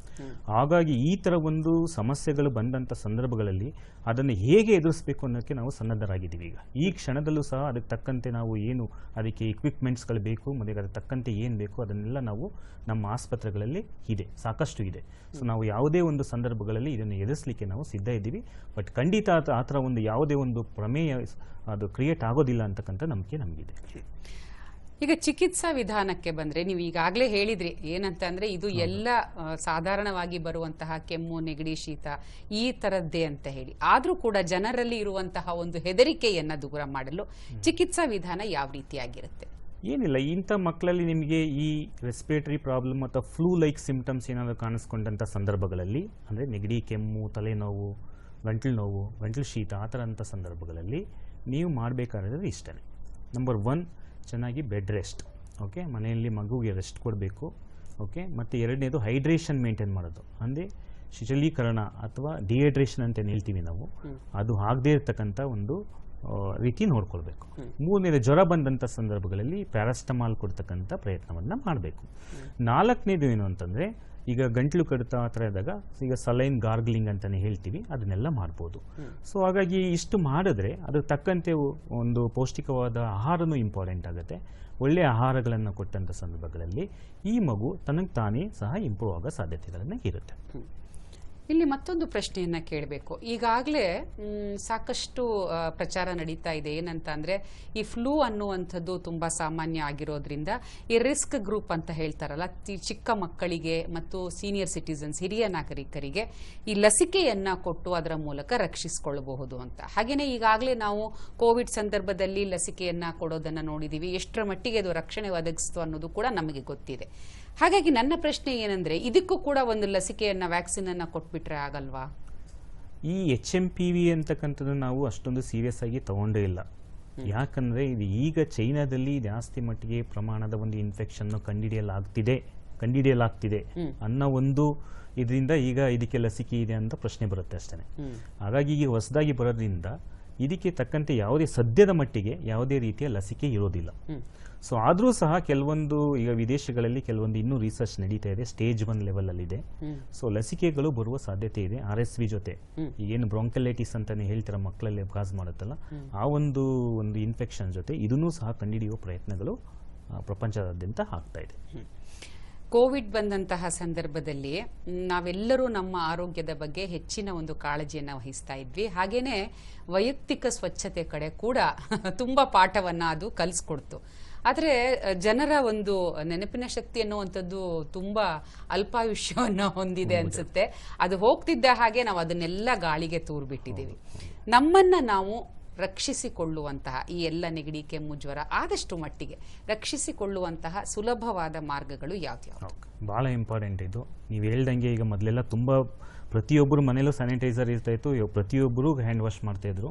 ಹಾಗಾಗಿ ಈ ಥರ ಒಂದು ಸಮಸ್ಯೆಗಳು ಬಂದಂಥ ಸಂದರ್ಭಗಳಲ್ಲಿ ಅದನ್ನು ಹೇಗೆ ಎದುರಿಸಬೇಕು ಅನ್ನೋಕ್ಕೆ ನಾವು ಸನ್ನದ್ಧರಾಗಿದ್ದೀವಿ ಈಗ. ಈ ಕ್ಷಣದಲ್ಲೂ ಸಹ ಅದಕ್ಕೆ ತಕ್ಕಂತೆ ನಾವು ಏನು ಅದಕ್ಕೆ ಇಕ್ವಿಪ್ಮೆಂಟ್ಸ್ಗಳು ಬೇಕು ಮತ್ತು ಅದಕ್ಕೆ ತಕ್ಕಂತೆ ಏನು ಬೇಕು ಅದನ್ನೆಲ್ಲ ನಾವು ನಮ್ಮ ಆಸ್ಪತ್ರೆಗಳಲ್ಲಿ ಇದೆ ಸಾಕಷ್ಟು ಇದೆ. ಸೊ ನಾವು ಯಾವುದೇ ಒಂದು ಸಂದರ್ಭಗಳಲ್ಲಿ ಇದನ್ನು ಎದುರಿಸಲಿಕ್ಕೆ ನಾವು ಸಿದ್ಧ ಇದ್ದೀವಿ. ಬಟ್ ಖಂಡಿತ ಆ- ಆ ಥರ ಒಂದು ಯಾವುದೇ ಒಂದು ಪ್ರಮೇಯ ಅದು ಕ್ರಿಯೇಟ್ ಆಗೋದಿಲ್ಲ ಅಂತಕ್ಕಂಥ ನಂಬಿಕೆ ನಮಗಿದೆ. ಈಗ ಚಿಕಿತ್ಸಾ ವಿಧಾನಕ್ಕೆ ಬಂದ್ರೆ ನೀವು ಈಗಾಗಲೇ ಹೇಳಿದ್ರಿ ಏನಂತ ಅಂದರೆ ಇದು ಎಲ್ಲ ಸಾಧಾರಣವಾಗಿ ಬರುವಂತಹ ಕೆಮ್ಮು ನೆಗಡಿ ಶೀತ ಈ ಥರದ್ದೇ ಅಂತ ಹೇಳಿ. ಆದರೂ ಕೂಡ ಜನರಲ್ಲಿ ಇರುವಂತಹ ಒಂದು ಹೆದರಿಕೆಯನ್ನು ದೂರ ಮಾಡಲು ಚಿಕಿತ್ಸಾ ವಿಧಾನ ಯಾವ ರೀತಿಯಾಗಿರುತ್ತೆ? ಏನಿಲ್ಲ ಇಂಥ ಮಕ್ಕಳಲ್ಲಿ ನಿಮಗೆ ಈ ರೆಸ್ಪಿರೇಟರಿ ಪ್ರಾಬ್ಲಮ್ ಅಥವಾ ಫ್ಲೂ ಲೈಕ್ ಸಿಂಪ್ಟಮ್ಸ್ ಏನಾದರೂ ಕಾಣಿಸ್ಕೊಂಡಂಥ ಸಂದರ್ಭಗಳಲ್ಲಿ ಅಂದರೆ ನೆಗಡಿ ಕೆಮ್ಮು ತಲೆನೋವು ಗಂಟಲು ನೋವು ಗಂಟಲು ಶೀತ ಆ ಥರ ಅಂಥ ಸಂದರ್ಭಗಳಲ್ಲಿ ನೀವು ಮಾಡಬೇಕಾದ್ರೆ ಇಷ್ಟೇ ನಂಬರ್ ಒನ್ ಚೆನ್ನಾಗಿ ಬೆಡ್ ರೆಸ್ಟ್ ಓಕೆ ಮನೆಯಲ್ಲಿ ಮಗುವಿಗೆ ರೆಸ್ಟ್ ಕೊಡಬೇಕು. ಓಕೆ ಮತ್ತು ಎರಡನೇದು ಹೈಡ್ರೇಷನ್ ಮೇಂಟೈನ್ ಮಾಡೋದು. ಅಂದರೆ ಶಿಶಲೀಕರಣ ಅಥವಾ ಡಿಹೈಡ್ರೇಷನ್ ಅಂತ ಏನ್ ಹೇಳ್ತೀವಿ ನಾವು? ಅದು ಆಗದೇ ಇರತಕ್ಕಂಥ ಒಂದು ರೀತಿ ನೋಡ್ಕೊಳ್ಬೇಕು. ಮೂರನೇದು ಜ್ವರ ಬಂದಂಥ ಸಂದರ್ಭಗಳಲ್ಲಿ ಪ್ಯಾರಾಸ್ಟಮಾಲ್ ಕೊಡ್ತಕ್ಕಂಥ ಪ್ರಯತ್ನವನ್ನು ಮಾಡಬೇಕು. ನಾಲ್ಕನೇದು ಏನು ಅಂತಂದರೆ ಈಗ ಗಂಟ್ಲು ಕಡಿತ ಆ ಥರ ಇದ್ದಾಗ ಈಗ ಸಲೈನ್ ಗಾರ್ಗ್ಲಿಂಗ್ ಅಂತಲೇ ಹೇಳ್ತೀವಿ ಅದನ್ನೆಲ್ಲ ಮಾಡ್ಬೋದು. ಸೊ ಹಾಗಾಗಿ ಇಷ್ಟು ಮಾಡಿದ್ರೆ ಅದಕ್ಕೆ ತಕ್ಕಂತೆ ಒಂದು ಪೌಷ್ಟಿಕವಾದ ಆಹಾರನೂ ಇಂಪಾರ್ಟೆಂಟ್ ಆಗುತ್ತೆ. ಒಳ್ಳೆಯ ಆಹಾರಗಳನ್ನು ಕೊಟ್ಟಂಥ ಸಂದರ್ಭಗಳಲ್ಲಿ ಈ ಮಗು ತನಗೆ ತಾನೇ ಸಹ ಇಂಪ್ರೂವ್ ಆಗೋ ಸಾಧ್ಯತೆಗಳನ್ನು ಇರುತ್ತೆ. ಇಲ್ಲಿ ಮತ್ತೊಂದು ಪ್ರಶ್ನೆಯನ್ನ ಕೇಳಬೇಕು. ಈಗಾಗಲೇ ಸಾಕಷ್ಟು ಪ್ರಚಾರ ನಡೀತಾ ಇದೆ. ಏನಂತ ಅಂದರೆ ಈ ಫ್ಲೂ ಅನ್ನುವಂಥದ್ದು ತುಂಬಾ ಸಾಮಾನ್ಯ ಆಗಿರೋದ್ರಿಂದ, ಈ ರಿಸ್ಕ್ ಗ್ರೂಪ್ ಅಂತ ಹೇಳ್ತಾರಲ್ಲ ಚಿಕ್ಕ ಮಕ್ಕಳಿಗೆ ಮತ್ತು ಸೀನಿಯರ್ ಸಿಟಿಸನ್ಸ್, ಹಿರಿಯ ನಾಗರಿಕರಿಗೆ ಈ ಲಸಿಕೆಯನ್ನ ಕೊಟ್ಟು ಅದರ ಮೂಲಕ ರಕ್ಷಿಸಿಕೊಳ್ಳಬಹುದು ಅಂತ. ಹಾಗೆಯೇ ಈಗಾಗಲೇ ನಾವು ಕೋವಿಡ್ ಸಂದರ್ಭದಲ್ಲಿ ಲಸಿಕೆಯನ್ನ ಕೊಡೋದನ್ನ ನೋಡಿದೀವಿ. ಎಷ್ಟರ ಮಟ್ಟಿಗೆ ಅದು ರಕ್ಷಣೆ ಒದಗಿಸ್ತು ಅನ್ನೋದು ಕೂಡ ನಮಗೆ ಗೊತ್ತಿದೆ. ಹಾಗಾಗಿ ನನ್ನ ಪ್ರಶ್ನೆ ಏನಂದ್ರೆ ಇದಕ್ಕೂ ಕೂಡ ಒಂದು ಲಸಿಕೆಯನ್ನ ವ್ಯಾಕ್ಸಿನ್ ಅನ್ನ ಕೊಟ್ಬಿಟ್ರೆ ಆಗಲ್ವಾ? ಈ ಎಚ್ ಎಂ ಪಿ ವಿ ಅಂತಕ್ಕಂಥದ್ದು ನಾವು ಅಷ್ಟೊಂದು ಸೀರಿಯಸ್ ಆಗಿ ತಗೊಂಡೇ ಇಲ್ಲ. ಯಾಕಂದರೆ ಇದು ಈಗ ಚೈನಾದಲ್ಲಿ ಜಾಸ್ತಿ ಮಟ್ಟಿಗೆ ಪ್ರಮಾಣದ ಒಂದು ಇನ್ಫೆಕ್ಷನ್ನು ಕಂಡಿಡಿಯಲಾಗ್ತಿದೆ ಕಂಡಿಡಿಯಲಾಗ್ತಿದೆ ಅನ್ನೋ ಒಂದು ಇದರಿಂದ ಈಗ ಇದಕ್ಕೆ ಲಸಿಕೆ ಇದೆ ಅಂತ ಪ್ರಶ್ನೆ ಬರುತ್ತೆ ಅಷ್ಟೇ ಹಾಗಾಗಿ ಈಗ ಹೊಸದಾಗಿ ಬರೋದ್ರಿಂದ ಇದಕ್ಕೆ ತಕ್ಕಂತೆ ಯಾವುದೇ ಸದ್ಯದ ಮಟ್ಟಿಗೆ ಯಾವುದೇ ರೀತಿಯ ಲಸಿಕೆ ಇರೋದಿಲ್ಲ. ಸೊ ಆದರೂ ಸಹ ಕೆಲವೊಂದು ಈಗ ವಿದೇಶಗಳಲ್ಲಿ ಕೆಲವೊಂದು ಇನ್ನೂ ರಿಸರ್ಚ್ ನಡೀತಾ ಇದೆ. ಸ್ಟೇಜ್ ಒನ್ ಲೆವೆಲಲ್ಲಿದೆ ಇದೆ. ಸೊ ಲಸಿಕೆಗಳು ಬರುವ ಸಾಧ್ಯತೆ ಇದೆ. ಆರ್ ಎಸ್ ವಿ ಜೊತೆ. ಏನು ಬ್ರಾಂಕಲೈಟಿಸ್ ಅಂತಾನೆ ಹೇಳ್ತಾರೆ ಮಕ್ಕಳಲ್ಲಿ ಕಾಸ್ ಮಾಡುತ್ತಲ್ಲ? ಆ ಒಂದು ಒಂದು ಇನ್ಫೆಕ್ಷನ್ ಜೊತೆ ಇದನ್ನೂ ಸಹ ಕಂಡುಹಿಡಿಯುವ ಪ್ರಯತ್ನಗಳು ಪ್ರಪಂಚದಾದ್ಯಂತ ಆಗ್ತಾ ಇದೆ. ಕೋವಿಡ್ ಬಂದಂತಹ ಸಂದರ್ಭದಲ್ಲಿ ನಾವೆಲ್ಲರೂ ನಮ್ಮ ಆರೋಗ್ಯದ ಬಗ್ಗೆ ಹೆಚ್ಚಿನ ಒಂದು ಕಾಳಜಿಯನ್ನು ವಹಿಸ್ತಾ ಇದ್ವಿ. ಹಾಗೇನೆ ವೈಯಕ್ತಿಕ ಸ್ವಚ್ಛತೆ ಕಡೆ ಕೂಡ ತುಂಬ ಪಾಠವನ್ನು ಅದು ಕಲಿಸ್ಕೊಡ್ತು. ಆದರೆ ಜನರ ಒಂದು ನೆನಪಿನ ಶಕ್ತಿ ಅನ್ನುವಂಥದ್ದು ತುಂಬ ಅಲ್ಪಾಯುಷ್ಯವನ್ನು ಹೊಂದಿದೆ ಅನಿಸುತ್ತೆ. ಅದು ಹೋಗ್ತಿದ್ದ ಹಾಗೆ ನಾವು ಅದನ್ನೆಲ್ಲ ಗಾಳಿಗೆ ತೂರ್ಬಿಟ್ಟಿದ್ದೀವಿ. ನಮ್ಮನ್ನು ನಾವು ರಕ್ಷಿಸಿಕೊಳ್ಳುವಂತಹ ಈ ಎಲ್ಲ ನೆಗಡಿ ಕೆಮ್ಮು ಜ್ವರ ಆದಷ್ಟು ಮಟ್ಟಿಗೆ ರಕ್ಷಿಸಿಕೊಳ್ಳುವಂತಹ ಸುಲಭವಾದ ಮಾರ್ಗಗಳು ಯಾವ್ದು ಭಾಳ ಇಂಪಾರ್ಟೆಂಟ್ ಇದು. ನೀವು ಹೇಳ್ದಂಗೆ ಈಗ ಮೊದಲೆಲ್ಲ ತುಂಬ ಪ್ರತಿಯೊಬ್ಬರು ಮನೇಲೂ ಸ್ಯಾನಿಟೈಸರ್ ಇರ್ತಾ ಇತ್ತು. ಪ್ರತಿಯೊಬ್ಬರು ಹ್ಯಾಂಡ್ ವಾಶ್ ಮಾಡ್ತಾಯಿದ್ರು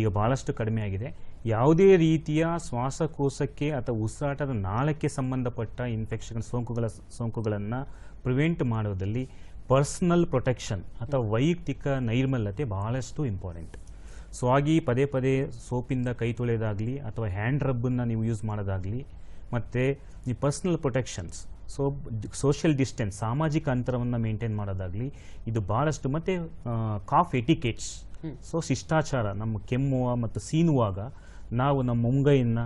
ಈಗ ಭಾಳಷ್ಟು ಕಡಿಮೆ ಆಗಿದೆ. ಯಾವುದೇ ರೀತಿಯ ಶ್ವಾಸಕೋಶಕ್ಕೆ ಅಥವಾ ಉಸಿರಾಟದ ನಾಳಕ್ಕೆ ಸಂಬಂಧಪಟ್ಟ ಇನ್ಫೆಕ್ಷನ್ ಸೋಂಕುಗಳ, ಸೋಂಕುಗಳನ್ನು ಪ್ರಿವೆಂಟ್ ಮಾಡೋದಲ್ಲಿ ಪರ್ಸ್ನಲ್ ಪ್ರೊಟೆಕ್ಷನ್ ಅಥವಾ ವೈಯಕ್ತಿಕ ನೈರ್ಮಲ್ಯತೆ ಬಹಳಷ್ಟು ಇಂಪಾರ್ಟೆಂಟ್ ಸೊ ಆಗಿ ಪದೇ ಪದೇ ಸೋಪಿಂದ ಕೈ ತೊಳೆಯೋದಾಗಲಿ ಅಥವಾ ಹ್ಯಾಂಡ್ ರಬ್ಬನ್ನು ನೀವು ಯೂಸ್ ಮಾಡೋದಾಗಲಿ, ಮತ್ತು ಈ personal protections so social distance ಸಾಮಾಜಿಕ ಅಂತರವನ್ನು ಮೇಂಟೈನ್ ಮಾಡೋದಾಗಲಿ ಇದು ಭಾಳಷ್ಟು ಮತ್ತು ಕಾಫ್ ಎಟಿಕೇಟ್ಸ್ ಸೊ ಶಿಷ್ಟಾಚಾರ ನಮ್ಮ ಕೆಮ್ಮುವ ಮತ್ತು ಸೀನುವಾಗ ನಾವು ನಮ್ಮ ಮುಂಗೈಯನ್ನು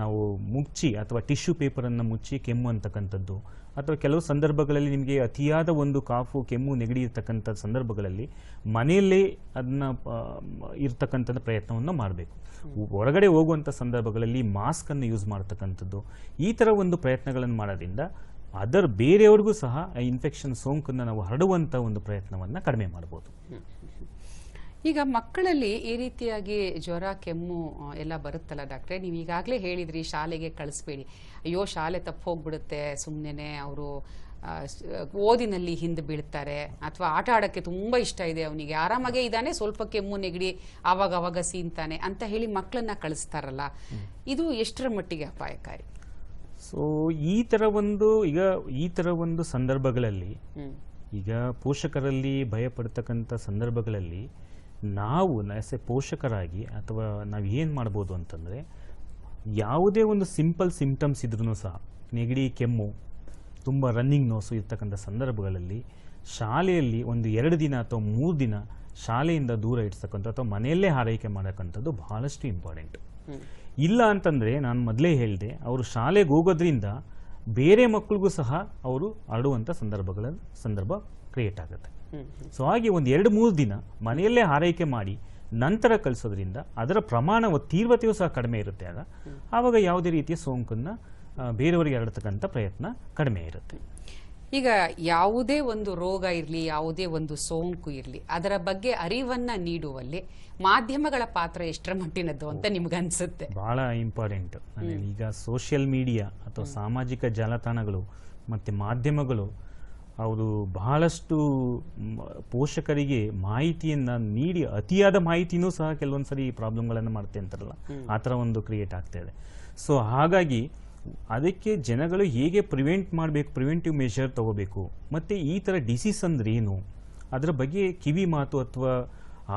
ನಾವು ಮುಚ್ಚಿ ಅಥವಾ ಟಿಶ್ಯೂ ಪೇಪರನ್ನು ಮುಚ್ಚಿ ಕೆಮ್ಮು ಅಂತಕ್ಕಂಥದ್ದು. ಅಥವಾ ಕೆಲವು ಸಂದರ್ಭಗಳಲ್ಲಿ ನಿಮಗೆ ಅತಿಯಾದ ಒಂದು ಕಾಫು ಕೆಮ್ಮು ನೆಗಡಿ ಇರ್ತಕ್ಕಂಥ ಸಂದರ್ಭಗಳಲ್ಲಿ ಮನೆಯಲ್ಲೇ ಅದನ್ನ ಇರ್ತಕ್ಕಂಥದ್ದು ಪ್ರಯತ್ನವನ್ನು ಮಾಡಬೇಕು. ಹೊರಗಡೆ ಹೋಗುವಂಥ ಸಂದರ್ಭಗಳಲ್ಲಿ ಮಾಸ್ಕನ್ನು ಯೂಸ್ ಮಾಡ್ತಕ್ಕಂಥದ್ದು. ಈ ಥರ ಒಂದು ಪ್ರಯತ್ನಗಳನ್ನು ಮಾಡೋದ್ರಿಂದ ಅದರ್ ಬೇರೆಯವ್ರಿಗೂ ಸಹ ಇನ್ಫೆಕ್ಷನ್ ಸೋಂಕನ್ನು ನಾವು ಹರಡುವಂಥ ಒಂದು ಪ್ರಯತ್ನವನ್ನು ಕಡಿಮೆ ಮಾಡ್ಬೋದು. ಈಗ ಮಕ್ಕಳಲ್ಲಿ ಈ ರೀತಿಯಾಗಿ ಜ್ವರ ಕೆಮ್ಮು ಎಲ್ಲ ಬರುತ್ತಲ್ಲ ಡಾಕ್ಟ್ರೆ? ನೀವು ಈಗಾಗಲೇ ಹೇಳಿದ್ರಿ ಶಾಲೆಗೆ ಕಳಿಸ್ಬೇಡಿ. ಅಯ್ಯೋ ಶಾಲೆ ತಪ್ಪು ಹೋಗ್ಬಿಡುತ್ತೆ ಸುಮ್ಮನೆ ಅವರು ಓದಿನಲ್ಲಿ ಹಿಂದೆ ಬೀಳ್ತಾರೆ. ಅಥವಾ ಆಟ ಆಡೋಕ್ಕೆ ತುಂಬ ಇಷ್ಟ ಇದೆ ಅವನಿಗೆ. ಆರಾಮಾಗೇ ಇದ್ದಾನೆ ಸ್ವಲ್ಪ ಕೆಮ್ಮು ನೆಗಡಿ ಆವಾಗ ಅವಾಗ ಸೀನ್ತಾನೆ ಅಂತ ಹೇಳಿ ಮಕ್ಕಳನ್ನ ಕಳಿಸ್ತಾರಲ್ಲ. ಇದು ಎಷ್ಟರ ಮಟ್ಟಿಗೆ ಅಪಾಯಕಾರಿ? ಸೊ ಈ ಥರ ಒಂದು ಈಗ ಈ ಥರ ಒಂದು ಸಂದರ್ಭಗಳಲ್ಲಿ ಈಗ ಪೋಷಕರಲ್ಲಿ ಭಯ ಪಡ್ತಕ್ಕಂಥ ಸಂದರ್ಭಗಳಲ್ಲಿ ನಾವು ಎಸ್ ಎ ಪೋಷಕರಾಗಿ ಅಥವಾ ನಾವು ಏನು ಮಾಡ್ಬೋದು ಅಂತಂದರೆ ಯಾವುದೇ ಒಂದು ಸಿಂಪಲ್ ಸಿಂಪ್ಟಮ್ಸ್ ಇದ್ರೂ ಸಹ ನೆಗಡಿ ಕೆಮ್ಮು ತುಂಬ ರನ್ನಿಂಗ್ ನೋಸು ಇರ್ತಕ್ಕಂಥ ಸಂದರ್ಭಗಳಲ್ಲಿ ಶಾಲೆಯಲ್ಲಿ ಒಂದು ಎರಡು ದಿನ ಅಥವಾ ಮೂರು ದಿನ ಶಾಲೆಯಿಂದ ದೂರ ಇಡ್ತಕ್ಕಂಥ ಅಥವಾ ಮನೆಯಲ್ಲೇ ಆರೈಕೆ ಮಾಡಕ್ಕಂಥದ್ದು ಬಹಳಷ್ಟು ಇಂಪಾರ್ಟೆಂಟ್ ಇಲ್ಲ ಅಂತಂದರೆ ನಾನು ಮೊದಲೇ ಹೇಳಿದೆ ಅವರು ಶಾಲೆಗೆ ಹೋಗೋದ್ರಿಂದ ಬೇರೆ ಮಕ್ಕಳಿಗೂ ಸಹ ಅವರು ಹರಡುವಂಥ ಸಂದರ್ಭಗಳ ಸಂದರ್ಭ ಕ್ರಿಯೇಟ್ ಆಗುತ್ತೆ. ಸೊ ಹಾಗೆ ಒಂದು ಎರಡು ಮೂರು ದಿನ ಮನೆಯಲ್ಲೇ ಆರೈಕೆ ಮಾಡಿ ನಂತರ ಕಲಿಸೋದ್ರಿಂದ ಅದರ ಪ್ರಮಾಣ ತೀವ್ರತೆಯೂ ಸಹ ಕಡಿಮೆ ಇರುತ್ತೆ ಆಗ ಆವಾಗ ಯಾವುದೇ ರೀತಿಯ ಸೋಂಕನ್ನು ಬೇರೆಯವರಿಗೆ ಹರಡ್ತಕ್ಕಂಥ ಪ್ರಯತ್ನ ಕಡಿಮೆ ಇರುತ್ತೆ. ಈಗ ಯಾವುದೇ ಒಂದು ರೋಗ ಇರಲಿ ಯಾವುದೇ ಒಂದು ಸೋಂಕು ಇರಲಿ ಅದರ ಬಗ್ಗೆ ಅರಿವನ್ನು ನೀಡುವಲ್ಲಿ ಮಾಧ್ಯಮಗಳ ಪಾತ್ರ ಎಷ್ಟರ ಮಟ್ಟಿನದ್ದು ಅಂತ ನಿಮ್ಗನ್ಸುತ್ತೆ. ಬಹಳ ಇಂಪಾರ್ಟೆಂಟ್. ಈಗ ಸೋಷಿಯಲ್ ಮೀಡಿಯಾ ಅಥವಾ ಸಾಮಾಜಿಕ ಜಾಲತಾಣಗಳು ಮತ್ತು ಮಾಧ್ಯಮಗಳು ಅವರು ಬಹಳಷ್ಟು ಪೋಷಕರಿಗೆ ಮಾಹಿತಿಯನ್ನು ನೀಡಿ ಅತಿಯಾದ ಮಾಹಿತಿನೂ ಸಹ ಕೆಲವೊಂದು ಸರಿ ಪ್ರಾಬ್ಲಮ್ಗಳನ್ನು ಮಾಡುತ್ತೆ ಅಂತಾರಲ್ಲ ಆ ಥರ ಒಂದು ಕ್ರಿಯೇಟ್ ಆಗ್ತಾ ಇದೆ. ಸೊ ಹಾಗಾಗಿ ಅದಕ್ಕೆ ಜನಗಳು ಹೇಗೆ ಪ್ರಿವೆಂಟ್ ಮಾಡಬೇಕು ಪ್ರಿವೆಂಟಿವ್ ಮೆಷರ್ ತಗೋಬೇಕು ಮತ್ತು ಈ ಥರ ಡಿಸೀಸ್ ಅಂದ್ರೆ ಏನು? ಅದರ ಬಗ್ಗೆ ಕಿವಿ ಮಾತು ಅಥವಾ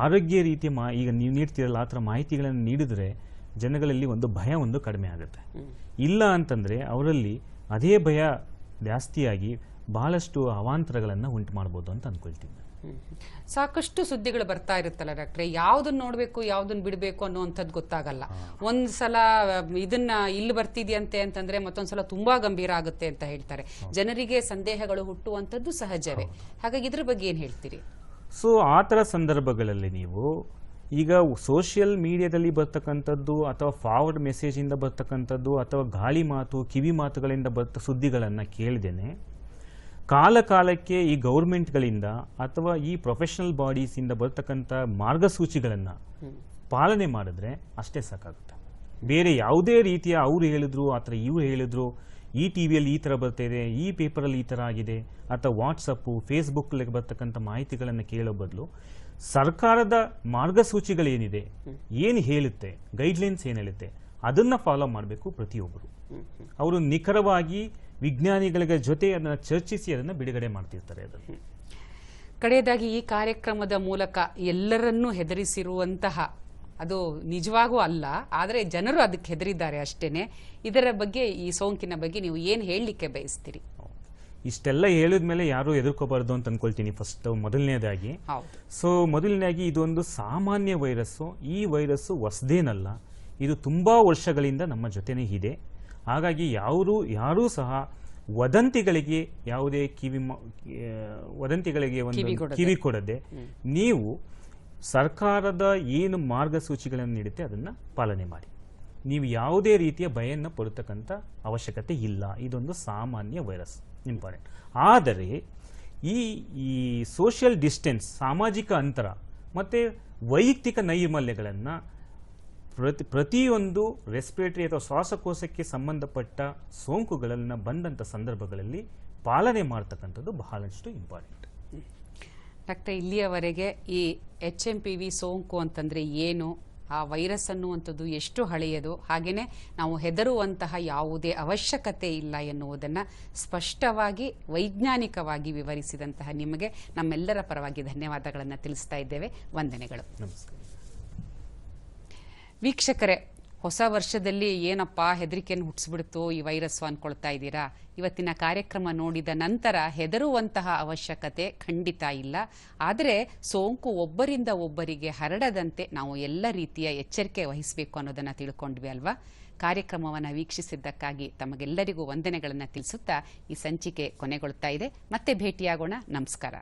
ಆರೋಗ್ಯ ರೀತಿಯ ಮಾ ಈಗ ನೀವು ನೀಡ್ತಿರಲ್ಲ ಆ ಥರ ಮಾಹಿತಿಗಳನ್ನು ನೀಡಿದರೆ ಜನಗಳಲ್ಲಿ ಒಂದು ಭಯ ಒಂದು ಕಡಿಮೆ ಆಗುತ್ತೆ. ಇಲ್ಲ ಅಂತಂದರೆ ಅವರಲ್ಲಿ ಅದೇ ಭಯ ಜಾಸ್ತಿಯಾಗಿ ಬಹಳಷ್ಟು ಅವಾಂತರಗಳನ್ನು ಉಂಟು ಮಾಡ್ಬೋದು ಅಂತ ಅಂದ್ಕೊಳ್ತೀನಿ. ಸಾಕಷ್ಟು ಸುದ್ದಿಗಳು ಬರ್ತಾ ಇರುತ್ತಲ್ಲ ಡಾಕ್ಟ್ರೆ? ಯಾವ್ದನ್ನ ನೋಡ್ಬೇಕು ಯಾವ್ದನ್ನ ಬಿಡಬೇಕು ಅನ್ನುವಂಥದ್ದು ಗೊತ್ತಾಗಲ್ಲ. ಒಂದ್ಸಲ ಆ, ಇದನ್ನ ಇಲ್ಲಿ ಬರ್ತಿದ್ಯಂತೆ ಅಂತಂದ್ರೆ ಮತ್ತೊಂದ್ಸಲ ತುಂಬಾ ಗಂಭೀರ ಆಗುತ್ತೆ ಅಂತ ಹೇಳ್ತಾರೆ. ಜನರಿಗೆ ಸಂದೇಹಗಳು ಹುಟ್ಟುವಂಥದ್ದು ಸಹಜವೇ. ಹಾಗಾಗಿ ಇದ್ರ ಬಗ್ಗೆ ಏನ್ ಹೇಳ್ತೀರಿ? ಸೊ ಆ ಥರ ಸಂದರ್ಭಗಳಲ್ಲಿ ನೀವು ಈಗ ಸೋಷಿಯಲ್ ಮೀಡಿಯಾದಲ್ಲಿ ಬರ್ತಕ್ಕಂಥದ್ದು ಅಥವಾ ಫಾರ್ವರ್ಡ್ ಮೆಸೇಜಿಂದ ಬರ್ತಕ್ಕಂಥದ್ದು ಅಥವಾ ಗಾಳಿ ಮಾತು ಕಿವಿ ಮಾತುಗಳಿಂದ ಬರ್ತ ಸುದ್ದಿಗಳನ್ನು ಕೇಳ್ದೇನೆ ಕಾಲ ಕಾಲಕ್ಕೆ ಈ ಗೌರ್ಮೆಂಟ್ಗಳಿಂದ ಅಥವಾ ಈ ಪ್ರೊಫೆಷನಲ್ ಬಾಡೀಸಿಂದ ಬರ್ತಕ್ಕಂಥ ಮಾರ್ಗಸೂಚಿಗಳನ್ನು ಪಾಲನೆ ಮಾಡಿದ್ರೆ ಅಷ್ಟೇ ಸಾಕಾಗುತ್ತೆ. ಬೇರೆ ಯಾವುದೇ ರೀತಿಯ ಅವ್ರು ಹೇಳಿದ್ರು ಅಥವಾ ಇವ್ರು ಹೇಳಿದ್ರು ಈ ಟಿ ವಿಯಲ್ಲಿ ಈ ಥರ ಬರ್ತಿದೆ ಈ ಪೇಪರಲ್ಲಿ ಈ ಥರ ಆಗಿದೆ ಅಥವಾ ವಾಟ್ಸಪ್ಪು ಫೇಸ್ಬುಕ್ಕಲ್ಲಿ ಬರ್ತಕ್ಕಂಥ ಮಾಹಿತಿಗಳನ್ನು ಕೇಳೋ ಬದಲು ಸರ್ಕಾರದ ಮಾರ್ಗಸೂಚಿಗಳೇನಿದೆ ಏನು ಹೇಳುತ್ತೆ ಗೈಡ್ಲೈನ್ಸ್ ಏನು ಹೇಳುತ್ತೆ ಅದನ್ನು ಫಾಲೋ ಮಾಡಬೇಕು ಪ್ರತಿಯೊಬ್ಬರು ಅವರು ನಿಖರವಾಗಿ ವಿಜ್ಞಾನಿಗಳ ಜೊತೆ ಅದನ್ನು ಚರ್ಚಿಸಿ ಅದನ್ನು ಬಿಡುಗಡೆ ಮಾಡ್ತಿರ್ತಾರೆ ಅದನ್ನು ಕಡೆಯದಾಗಿ ಈ ಕಾರ್ಯಕ್ರಮದ ಮೂಲಕ ಎಲ್ಲರನ್ನೂ ಹೆದರಿಸಿರುವಂತಹ ಅದು ನಿಜವಾಗೂ ಅಲ್ಲ ಆದರೆ ಜನರು ಅದಕ್ಕೆ ಹೆದರಿದ್ದಾರೆ ಅಷ್ಟೇನೆ. ಇದರ ಬಗ್ಗೆ ಈ ಸೋಂಕಿನ ಬಗ್ಗೆ ನೀವು ಏನು ಹೇಳಲಿಕ್ಕೆ ಬಯಸ್ತೀರಿ? ಇಷ್ಟೆಲ್ಲ ಹೇಳಿದ ಮೇಲೆ ಯಾರು ಎದುರ್ಕೋಬಾರ್ದು ಅಂತ ಅನ್ಕೊಳ್ತೀನಿ ಫಸ್ಟ್ ಮೊದಲನೇದಾಗಿ. ಸೊ ಮೊದಲನೇದಾಗಿ ಇದೊಂದು ಸಾಮಾನ್ಯ ವೈರಸ್ಸು. ಈ ವೈರಸ್ಸು ಹೊಸದೇನಲ್ಲ ಇದು ತುಂಬ ವರ್ಷಗಳಿಂದ ನಮ್ಮ ಜೊತೆನೇ ಇದೆ. ಹಾಗಾಗಿ ಯಾರೂ ಯಾರೂ ಸಹ ವದಂತಿಗಳಿಗೆ ಯಾವುದೇ ಕಿವಿ ವದಂತಿಗಳಿಗೆ ಒಂದು ಕಿವಿ ಕೊಡದೆ. ನೀವು ಸರ್ಕಾರದ ಏನು ಮಾರ್ಗಸೂಚಿಗಳನ್ನು ನೀಡುತ್ತೆ ಅದನ್ನು ಪಾಲನೆ ಮಾಡಿ. ನೀವು ಯಾವುದೇ ರೀತಿಯ ಭಯನ್ನು ಪಡತಕ್ಕಂಥ ಅವಶ್ಯಕತೆ ಇಲ್ಲ. ಇದೊಂದು ಸಾಮಾನ್ಯ ವೈರಸ್ ಇಂಪಾರ್ಟೆಂಟ್ ಆದರೆ ಈ ಈ ಸೋಷಿಯಲ್ ಡಿಸ್ಟೆನ್ಸ್ ಸಾಮಾಜಿಕ ಅಂತರ ಮತ್ತು ವೈಯಕ್ತಿಕ ನೈರ್ಮಲ್ಯಗಳನ್ನು ಪ್ರತಿ ಪ್ರತಿಯೊಂದು ರೆಸ್ಪಿರೇಟರಿ ಅಥವಾ ಶ್ವಾಸಕೋಶಕ್ಕೆ ಸಂಬಂಧಪಟ್ಟ ಸೋಂಕುಗಳನ್ನು ಬಂದಂಥ ಸಂದರ್ಭಗಳಲ್ಲಿ ಪಾಲನೆ ಮಾಡ್ತಕ್ಕಂಥದ್ದು ಬಹಳಷ್ಟು ಇಂಪಾರ್ಟೆಂಟ್ ಡಾಕ್ಟರ್ ಇಲ್ಲಿಯವರೆಗೆ ಈ ಎಚ್ ಎಂ ಪಿ ವಿ ಸೋಂಕು ಅಂತಂದರೆ ಏನು ಆ ವೈರಸ್ ಅನ್ನುವಂಥದ್ದು ಎಷ್ಟು ಹಳೆಯದು ಹಾಗೆಯೇ ನಾವು ಹೆದರುವಂತಹ ಯಾವುದೇ ಅವಶ್ಯಕತೆ ಇಲ್ಲ ಎನ್ನುವುದನ್ನು ಸ್ಪಷ್ಟವಾಗಿ ವೈಜ್ಞಾನಿಕವಾಗಿ ವಿವರಿಸಿದಂತಹ ನಿಮಗೆ ನಮ್ಮೆಲ್ಲರ ಪರವಾಗಿ ಧನ್ಯವಾದಗಳನ್ನು ತಿಳಿಸ್ತಾ ಇದ್ದೇವೆ. ವಂದನೆಗಳು. ನಮಸ್ಕಾರ. ವೀಕ್ಷಕರೇ, ಹೊಸ ವರ್ಷದಲ್ಲಿ ಏನಪ್ಪ ಹೆದರಿಕೆಯನ್ನು ಹುಟ್ಟಿಸ್ಬಿಡ್ತು ಈ ವೈರಸ್ ಅನ್ಕೊಳ್ತಾ ಇದ್ದೀರಾ? ಇವತ್ತಿನ ಕಾರ್ಯಕ್ರಮ ನೋಡಿದ ನಂತರ ಹೆದರುವಂತಹ ಅವಶ್ಯಕತೆ ಖಂಡಿತ ಇಲ್ಲ. ಆದರೆ ಸೋಂಕು ಒಬ್ಬರಿಂದ ಒಬ್ಬರಿಗೆ ಹರಡದಂತೆ ನಾವು ಎಲ್ಲ ರೀತಿಯ ಎಚ್ಚರಿಕೆ ವಹಿಸಬೇಕು ಅನ್ನೋದನ್ನು ತಿಳ್ಕೊಂಡ್ವಿ ಅಲ್ವಾ? ಕಾರ್ಯಕ್ರಮವನ್ನು ವೀಕ್ಷಿಸಿದ್ದಕ್ಕಾಗಿ ತಮಗೆಲ್ಲರಿಗೂ ವಂದನೆಗಳನ್ನು ತಿಳಿಸುತ್ತಾ ಈ ಸಂಚಿಕೆ ಕೊನೆಗೊಳ್ತಾ ಇದೆ. ಮತ್ತೆ ಭೇಟಿಯಾಗೋಣ. ನಮಸ್ಕಾರ.